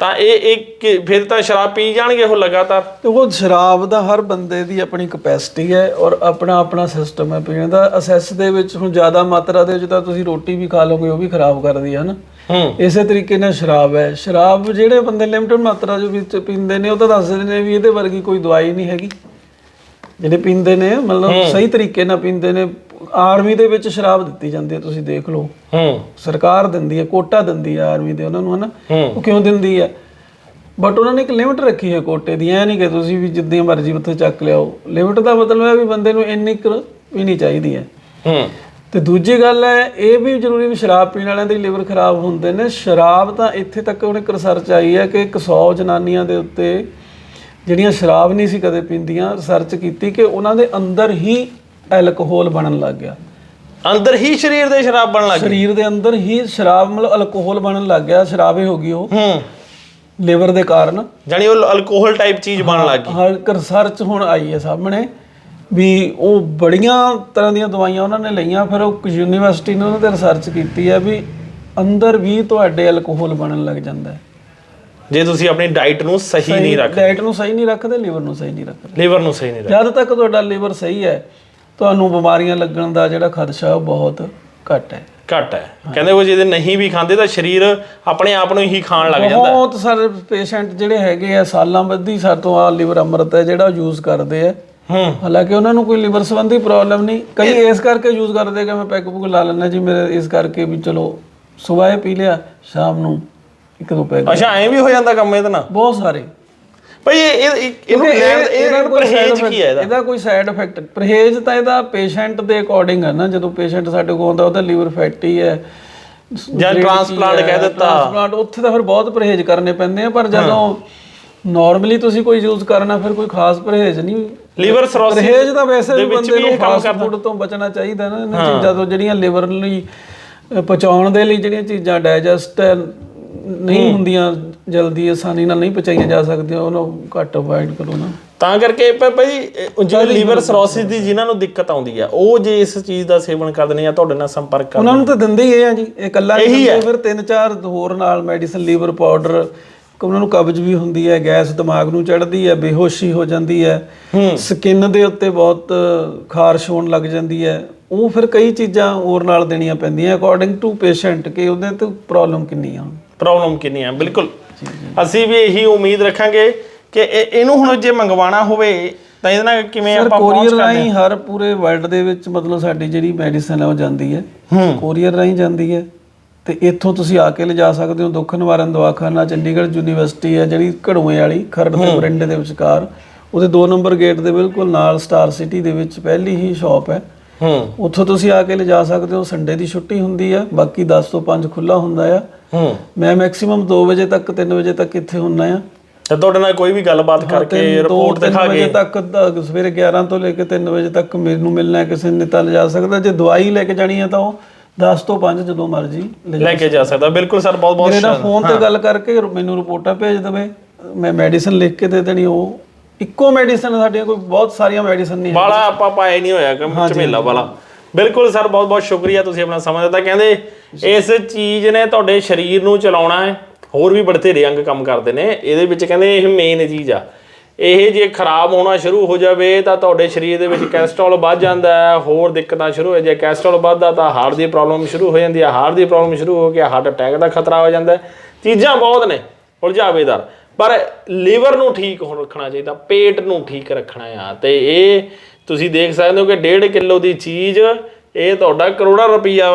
ਤਾਂ ਇਹ ਇੱਕ ਫਿਰ ਤਾਂ ਸ਼ਰਾਬ ਪੀ ਜਾਣਗੇ ਉਹ ਲਗਾਤਾਰ? ਤੇ ਉਹ ਸ਼ਰਾਬ ਦਾ ਹਰ ਬੰਦੇ ਦੀ ਆਪਣੀ ਕਪੈਸਿਟੀ ਹੈ ਔਰ ਆਪਣਾ ਆਪਣਾ ਸਿਸਟਮ ਹੈ ਪੀਣ ਦਾ। ਅਸੈਸ ਦੇ ਵਿੱਚ ਹੁਣ ਜ਼ਿਆਦਾ ਮਾਤਰਾ ਦੇ ਵਿੱਚ ਤਾਂ ਤੁਸੀਂ ਰੋਟੀ ਵੀ ਖਾ ਲਓਗੇ ਉਹ ਵੀ ਖਰਾਬ ਕਰਦੀ ਹੈ ਨਾ ਇਸੇ ਤਰੀਕੇ ਨਾਲ ਸ਼ਰਾਬ ਹੈ। ਸ਼ਰਾਬ ਜਿਹੜੇ ਬੰਦੇ ਲਿਮਟਿਡ ਮਾਤਰਾ ਦੇ ਵਿੱਚ ਪੀਂਦੇ ਨੇ ਉਹ ਤਾਂ ਦੱਸਦੇ ਨੇ ਵੀ ਇਹਦੇ ਵਰਗੀ ਕੋਈ ਦਵਾਈ ਨਹੀਂ ਹੈਗੀ। ਜਿਹੜੇ ਪੀਂਦੇ ਨੇ ਮਤਲਬ ਸਹੀ ਤਰੀਕੇ ਨਾਲ ਪੀਂਦੇ ਨੇ ਆਰਮੀ ਦੇ ਵਿੱਚ ਸ਼ਰਾਬ ਦਿੱਤੀ ਜਾਂਦੀ ਹੈ ਤੁਸੀਂ ਦੇਖ ਲਓ। ਹੂੰ। ਸਰਕਾਰ ਦਿੰਦੀ ਹੈ ਕੋਟਾ ਦਿੰਦੀ ਹੈ ਆਰਮੀ ਦੇ ਉਹਨਾਂ ਨੂੰ ਹਨਾ। ਉਹ ਕਿਉਂ ਦਿੰਦੀ ਹੈ? ਬਟ ਉਹਨਾਂ ਨੇ ਇੱਕ ਲਿਮਟ ਰੱਖੀ ਹੈ ਕੋਟੇ ਦੀ ਐ ਨਹੀਂ ਕਿ ਤੁਸੀਂ ਵੀ ਜਿੱਦਾਂ ਮਰਜ਼ੀ ਉੱਥੇ ਚੱਕ ਲਿਆਓ। ਲਿਮਟ ਦਾ ਮਤਲਬ ਹੈ ਵੀ ਬੰਦੇ ਨੂੰ ਇੰਨੀ ਕੁ ਪੀਣੀ ਚਾਹੀਦੀ ਹੈ। ਹੂੰ। ਤੇ ਦੂਜੀ ਗੱਲ ਹੈ ਇਹ ਵੀ ਜ਼ਰੂਰੀ ਵੀ ਸ਼ਰਾਬ ਪੀਣ ਵਾਲਿਆਂ ਦੇ ਲਿਵਰ ਖਰਾਬ ਹੁੰਦੇ ਨੇ। ਸ਼ਰਾਬ ਤਾਂ ਇੱਥੇ ਤੱਕ ਹੁਣ ਇੱਕ ਰਿਸਰਚ ਆਈ ਹੈ ਕਿ 100 ਜਨਾਨੀਆਂ ਦੇ ਉੱਤੇ ਜਿਹੜੀਆਂ ਸ਼ਰਾਬ ਨਹੀਂ ਸੀ ਕਦੇ ਪੀਂਦੀਆਂ ਰਿਸਰਚ ਕੀਤੀ ਕਿ ਉਹਨਾਂ ਦੇ ਅੰਦਰ ਹੀ ਐਲਕੋਹਲ ਬਣਨ ਲੱਗ ਗਿਆ। ਅੰਦਰ ਹੀ ਸਰੀਰ ਦੇ ਸ਼ਰਾਬ ਬਣਨ ਲੱਗ ਗਈ। ਸਰੀਰ ਦੇ ਅੰਦਰ ਹੀ ਸ਼ਰਾਬ ਮਤਲਬ ਅਲਕੋਹਲ ਬਣਨ ਲੱਗ ਗਿਆ ਸ਼ਰਾਬੇ ਹੋ ਗਈ ਉਹ। ਹੂੰ। ਲਿਵਰ ਦੇ ਕਾਰਨ। ਜਾਨੀ ਉਹ ਅਲਕੋਹਲ ਟਾਈਪ ਚੀਜ਼ ਬਣਨ ਲੱਗ ਗਈ। ਹਰ ਰਿਸਰਚ ਹੁਣ ਆਈ ਹੈ ਸਾਹਮਣੇ ਵੀ ਉਹ ਬੜੀਆਂ ਤਰ੍ਹਾਂ ਦੀਆਂ ਦਵਾਈਆਂ ਉਹਨਾਂ ਨੇ ਲਈਆਂ ਫਿਰ ਉਹ ਯੂਨੀਵਰਸਿਟੀ ਨੇ ਉਹਨਾਂ ਤੇ ਰਿਸਰਚ ਕੀਤੀ ਹੈ ਵੀ ਅੰਦਰ ਵੀ ਤੁਹਾਡੇ ਅਲਕੋਹਲ ਬਣਨ ਲੱਗ ਜਾਂਦਾ ਹੈ। ਜੇ ਤੁਸੀਂ ਆਪਣੀ ਡਾਈਟ ਨੂੰ ਸਹੀ ਨਹੀਂ ਰੱਖ ਡਾਈਟ ਨੂੰ ਸਹੀ ਨਹੀਂ ਰੱਖਦੇ ਲਿਵਰ ਨੂੰ ਸਹੀ ਨਹੀਂ ਰੱਖਦੇ। ਲੀਵਰ ਨੂੰ ਸਹੀ ਨਹੀਂ ਰੱਖ ਜਦ ਤੱਕ ਤੁਹਾਡਾ ਲਿਵਰ ਸਹੀ ਹੈ ਤੁਹਾਨੂੰ ਬਿਮਾਰੀਆਂ ਲੱਗਣ ਦਾ ਜਿਹੜਾ ਖਦਸ਼ਾ ਉਹ ਬਹੁਤ ਘੱਟ ਹੈ। ਘੱਟ ਹੈ। ਕਹਿੰਦੇ ਉਹ ਜਿਹਦੇ ਨਹੀਂ ਵੀ ਖਾਂਦੇ ਤਾਂ ਸਰੀਰ ਆਪਣੇ ਆਪ ਨੂੰ ਹੀ ਖਾਣ ਲੱਗ ਜਾਂਦਾ ਬਹੁਤ ਸਾਰੇ ਪੇਸ਼ੈਂਟ ਜਿਹੜੇ ਹੈਗੇ ਆ ਸਾਲਾਂ ਬੱਧੀ ਸਾਤੋਂ ਆ ਲਿਵਰ ਅੰਮ੍ਰਿਤ ਹੈ ਜਿਹੜਾ ਯੂਜ਼ ਕਰਦੇ ਆ। ਹੂੰ। ਹਾਲਾਂਕਿ ਉਹਨਾਂ ਨੂੰ ਕੋਈ ਲਿਵਰ ਸੰਬੰਧੀ ਪ੍ਰੋਬਲਮ ਨਹੀਂ। ਕਈ ਇਸ ਕਰਕੇ ਯੂਜ਼ ਕਰਦੇ ਕਿ ਮੈਂ ਪੈਗ ਪੁਗ ਲਾ ਲੈਣਾ ਜੀ ਮੇਰੇ ਇਸ ਕਰਕੇ ਵੀ ਚਲੋ ਸਵੇਰ ਪੀ ਲਿਆ ਸ਼ਾਮ ਨੂੰ ਇੱਕ ਦੋ ਪੈਗ ਅੱਛਾ ਐਂ ਵੀ ਹੋ ਜਾਂਦਾ ਕੰਮ ਇਹਦੇ ਨਾਲ? ਬਹੁਤ ਸਾਰੇ। ਭਈ ਇਹ ਇਹ- ਇਹ- ਇਹਨੂੰ ਕਿਉਂਕਿ ਲੈਣ ਇਹ- ਇਹ ਕੋਈ side ਪਰਹੇਜ਼ ਕੀ ਹੈ ਇਹਦਾ? ਇਹਦਾ ਕੋਈ ਸਾਈਡ ਇਫੈਕਟ ਪਰਹੇਜ਼ ਤਾਂ ਇਹਦਾ ਪੇਸ਼ੈਂਟ ਦੇ ਅਕੋਰਡਿੰਗ ਹੈ ਨਾ ਜਦੋਂ ਪੇਸ਼ੈਂਟ ਸਾਡੇ ਕੋਲ ਆਉਂਦਾ ਉਹਦਾ ਲੀਵਰ ਫੈਟੀ ਹੈ ਜਾਂ transplant ਕਹਿ ਦਿੱਤਾ। ਟ੍ਰਾਂਸਪਲਾਂਟ ਉੱਥੇ ਤਾਂ ਫਿਰ ਬਹੁਤ ਪਰਹੇਜ਼ ਕਰਨੇ ਪੈਂਦੇ ਆ ਪਰ ਜਦੋਂ ਨਾਰਮਲੀ ਤੁਸੀਂ ਕੋਈ ਯੂਜ਼ ਕਰਨਾ ਫਿਰ ਕੋਈ ਖਾਸ ਪਰਹੇਜ਼ ਨਹੀਂ। ਲੀਵਰ ਸਰੋਸਿਸ ਪਰਹੇਜ ਤਾਂ ਵੈਸੇ ਵੀ ਬੰਦੇ ਨੂੰ ਕੰਮ ਫਾਸਟ ਫੂਡ ਤੋਂ ਬਚਣਾ ਚਾਹੀਦਾ ਨਾ ਇਹਨਾਂ ਚੀਜ਼ਾਂ ਤੋਂ ਜਿਹੜੀਆਂ ਲਿਵਰ ਲਈ ਪਚਾਉਣ ਦੇ ਲਈ ਜਿਹੜੀਆਂ ਚੀਜ਼ਾਂ ਡਾਈਜੈਸਟ ਨਹੀਂ ਹੁੰਦੀਆਂ ਜਲਦੀ ਆਸਾਨੀ ਨਾਲ ਨਹੀਂ ਪਚਾਈਆਂ ਜਾ ਸਕਦੀਆਂ ਉਹਨੂੰ ਘੱਟ ਅਵੋਇਡ ਕਰੋ ਨਾ। ਤਾਂ ਕਰਕੇ ਭ- ਭਾਈ ਜਿਹੜੇ ਲੀਵਰ ਸਰੋਸਿਸ ਦੀ ਜਿਨ੍ਹਾਂ ਨੂੰ ਦਿੱਕਤ ਆਉਂਦੀ ਆ ਉਹ ਜੇ ਇਸ ਚੀਜ਼ ਦਾ ਸੇਵਨ ਕਰਦੇ ਨੇ ਜਾਂ ਤੁਹਾਡੇ ਨਾਲ ਸੰਪਰਕ ਕਰਦੇ ਉਹਨਾਂ ਨੂੰ ਤਾਂ ਦਿੰਦੇ ਹੀ ਇਹ ਆ ਜੀ ਇਹ ਇਕੱਲਾ ਨਹੀਂ ਦਿੰਦੇ ਫਿਰ ਤਿੰਨ ਚਾਰ ਹੋਰ ਨਾਲ ਮੈਡੀਸਨ ਲੀਵਰ ਪਾਊਡਰ ਉਹਨਾਂ ਨੂੰ ਕਬਜ਼ ਵੀ ਹੁੰਦੀ ਹੈ ਗੈਸ ਦਿਮਾਗ ਨੂੰ ਚੜ੍ਹਦੀ ਹੈ ਬੇਹੋਸ਼ੀ ਹੋ ਜਾਂਦੀ ਹੈ। ਸਕਿਨ ਦੇ ਉੱਤੇ ਬਹੁਤ ਖਾਰਸ਼ ਹੋਣ ਲੱਗ ਜਾਂਦੀ ਹੈ। ਉਹ ਫਿਰ ਕਈ ਚੀਜ਼ਾਂ ਹੋਰ ਨਾਲ ਦੇਣੀਆਂ ਪੈਂਦੀਆਂ ਅਕੋਰਡਿੰਗ ਟੂ ਪੇਸ਼ੈਂਟ ਕਿ ਉਹਦੇ ਤੇ ਪ੍ਰੋਬਲਮ ਕਿੰਨੀ ਆ ਪ੍ਰੋਬਲਮ ਕਿੰਨੀ ਆ? ਬਿਲਕੁਲ। ਅਸੀਂ ਵੀ ਇਹੀ ਉਮੀਦ ਰੱਖਾਂਗੇ ਕਿ ਇਹ- ਇਹਨੂੰ ਹੁਣ ਜੇ ਮੰਗਵਾਉਣਾ ਹੋਵੇ ਤਾਂ ਇਹਦੇ ਨਾਲ ਕਿਵੇਂ ਸਰ ਆਪਾਂ ਪਹੁੰਚ ਕੋਰੀਅਰ ਕਰਦੇ ਰਾਹੀਂ ਹਰ ਪੂਰੇ ਵਰਲਡ ਦੇ ਵਿੱਚ ਮਤਲਬ ਸਾਡੀ ਜਿਹੜੀ ਮੈਡੀਸਨ ਹੈ ਉਹ ਜਾਂਦੀ ਹੈ। ਕੋਰੀਅਰ ਰਾਹੀਂ ਜਾਂਦੀ ਹੈ। ਤੇ ਇੱਥੋਂ ਤੁਸੀਂ ਆ ਕੇ ਲਿਜਾ ਸਕਦੇ ਹੋ ਦੁੱਖ ਨਿਵਾਰਨ ਦਵਾਖਾਨਾ ਚੰਡੀਗੜ੍ਹ ਯੂਨੀਵਰਸਿਟੀ ਹੈ ਜਿਹੜੀ ਘੜੂਏ ਵਾਲੀ ਖਰੜ ਤੇ ਬਰਿੰਡੇ ਦੇ ਵਿਚਕਾਰ। ਉਹਦੇ 2 ਨੰਬਰ ਗੇਟ ਦੇ ਬਿਲਕੁਲ ਨਾਲ ਸਟਾਰ ਸਿਟੀ ਦੇ ਵਿੱਚ ਪਹਿਲੀ ਹੀ ਸ਼ਾਪ ਹੈ। ਹੂੰ। ਉੱਥੋਂ ਤੁਸੀਂ ਆ ਕੇ ਲਿਜਾ ਸਕਦੇ ਹੋ ਸੰਡੇ ਦੀ ਛੁੱਟੀ ਹੁੰਦੀ ਆ ਬਾਕੀ 10 ਤੋਂ 5 ਖੁੱਲਾ ਹੁੰਦਾ ਆ। ਹੂੰ। ਮੈਂ ਮੈਕਸਿਮਮ 2 ਵਜੇ ਤੱਕ 3 ਵਜੇ ਤੱਕ ਇੱਥੇ ਹੁੰਨਾ ਆ। ਤੇ ਤੁਹਾਡੇ ਨਾਲ ਕੋਈ ਵੀ ਗੱਲਬਾਤ ਕਰਕੇ ਰਿਪੋਰਟ ਦਿਖਾ ਵਜੇ ਕੇ। ਤੱਕ ਦ- ਸਵੇਰੇ 11 ਤੋਂ ਲੈ ਕੇ 3 ਵਜੇ ਤੱਕ ਮੈਨੂੰ ਮਿਲਣਾ ਕਿਸੇ ਨੇ ਤਾਂ ਲਿਜਾ ਸਕਦਾ। ਜੇ ਦਵਾਈ ਲੈ ਕੇ ਜਾਣੀ ਹੈ ਤਾਂ ਉਹ 10 ਤੋਂ 5 ਜਦੋਂ ਮਰਜ਼ੀ ਲੈ ਕੇ ਜਾ ਸਕਦਾ। ਬਿਲਕੁਲ ਸਰ ਬਹੁਤ ਬਹੁਤ ਮੇਰੇ ਨਾਲ ਫੋਨ ਤੇ ਗੱਲ ਕਰਕੇ ਮੈਨੂੰ ਰਿਪੋਰਟਾਂ ਭੇਜ ਦੇਵੇ। ਮੈਂ ਮੈਡੀਸਨ ਲਿਖ ਕੇ ਦੇ ਦੇਣੀ ਉਹ ਇੱਕੋ ਮੈਡੀਸਨ ਸਾਡੀਆਂ ਕੋਈ ਬਹੁਤ ਸਾਰੀਆਂ ਮੈਡੀਸਨ ਨਹੀਂ ਬਾਲਾ ਆਪਾਂ ਪਾਏ ਨਹੀਂ ਹੋਇਆ ਕੰਮ ਝਮੇਲਾ ਵਾਲਾ। ਬਿਲਕੁਲ ਸਰ ਬਹੁਤ ਬਹੁਤ ਸ਼ੁਕਰੀਆ ਤੁਸੀਂ ਆਪਣਾ ਸਮਾਂ ਦਿੱਤਾ। ਕਹਿੰਦੇ ਇਸ ਚੀਜ਼ ਨੇ ਤੁਹਾਡੇ ਸਰੀਰ ਨੂੰ ਚਲਾਉਣਾ ਹੈ। ਹੋਰ ਵੀ ਬੜਥੇਰੇ ਅੰਗ ਕੰਮ ਕਰਦੇ ਨੇ। ਇਹਦੇ ਵਿੱਚ ਕਹਿੰਦੇ ਇਹ ਮੇਨ ਚੀਜ਼ ਆ। ਇਹ ਜੇ ਖਰਾਬ ਹੋਣਾ ਸ਼ੁਰੂ ਹੋ ਜਾਵੇ ਤਾਂ ਤੁਹਾਡੇ ਸਰੀਰ ਦੇ ਵਿੱਚ ਕੈਸਟਰੋਲ ਵੱਧ ਜਾਂਦਾ ਹੈ। ਹੋਰ ਦਿੱਕਤਾਂ ਸ਼ੁਰੂ ਹੋ ਜੇ ਕੈਸਟਰੋਲ ਵੱਧਦਾ ਤਾਂ ਹਾਰਟ ਦੀ ਪ੍ਰੋਬਲਮ ਸ਼ੁਰੂ ਹੋ ਜਾਂਦੀ ਹੈ। ਹਾਰਟ ਦੀ ਪ੍ਰੋਬਲਮ ਸ਼ੁਰੂ ਹੋ ਕੇ ਹਾਰਟ ਅਟੈਕ ਦਾ ਖਤਰਾ ਹੋ ਜਾਂਦਾ ਹੈ। ਚੀਜ਼ਾਂ ਬਹੁਤ ਨੇ। ਉਲਝਾਵੇਦਾਰ। ਪਰ ਲੀਵਰ ਨੂੰ ਠੀਕ ਹੋ ਰੱਖਣਾ ਚਾਹੀਦਾ, ਪੇਟ ਨੂੰ ਠੀਕ ਰੱਖਣਾ ਆ। ਤੇ ਇਹ ਤੁਸੀਂ ਦੇਖ ਸਕਦੇ ਹੋ ਕਿ 1.5 ਕਿਲੋ ਦੀ ਚੀਜ਼, ਇਹ ਤੁਹਾਡਾ ਕਰੋੜਾਂ ਰੁਪਈਆ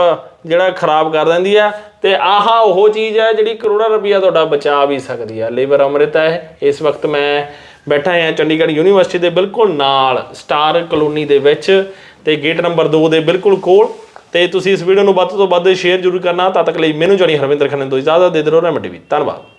ਜਿਹੜਾ ਖਰਾਬ ਕਰ ਦਿੰਦੀ ਆ। ਤੇ ਆਹ ਉਹ ਚੀਜ਼ ਹੈ ਜਿਹੜੀ ਕਰੋੜਾਂ ਰੁਪਈਆ ਤੁਹਾਡਾ ਬਚਾ ਵੀ ਸਕਦੀ ਆ। ਲਿਵਰ ਅੰਮ੍ਰਿਤ ਹੈ, ਇਸ ਵਕਤ ਮੈਂ ਬੈਠਾ ਹਾਂ ਚੰਡੀਗੜ੍ਹ ਯੂਨੀਵਰਸਿਟੀ ਦੇ ਬਿਲਕੁਲ ਨਾਲ, ਸਟਾਰ ਕਲੋਨੀ ਦੇ ਵਿੱਚ, ਤੇ ਗੇਟ ਨੰਬਰ 2 ਦੇ ਬਿਲਕੁਲ ਕੋਲ। ਤੇ ਤੁਸੀਂ ਇਸ ਵੀਡੀਓ ਨੂੰ ਵੱਧ ਤੋਂ ਵੱਧ ਸ਼ੇਅਰ ਜ਼ਰੂਰ ਕਰਨਾ, ਤਦ ਤੱਕ ਲਈ ਮੈਨੂੰ ਜਾਨੀ ਹਰਵਿੰਦਰ ਖੰਨੇ ਤੋਂ ਇਜਾਜ਼ਤ ਦੇ ਦਿਓ ਰੈਮ ਵੀ ਧੰਨਵਾਦ।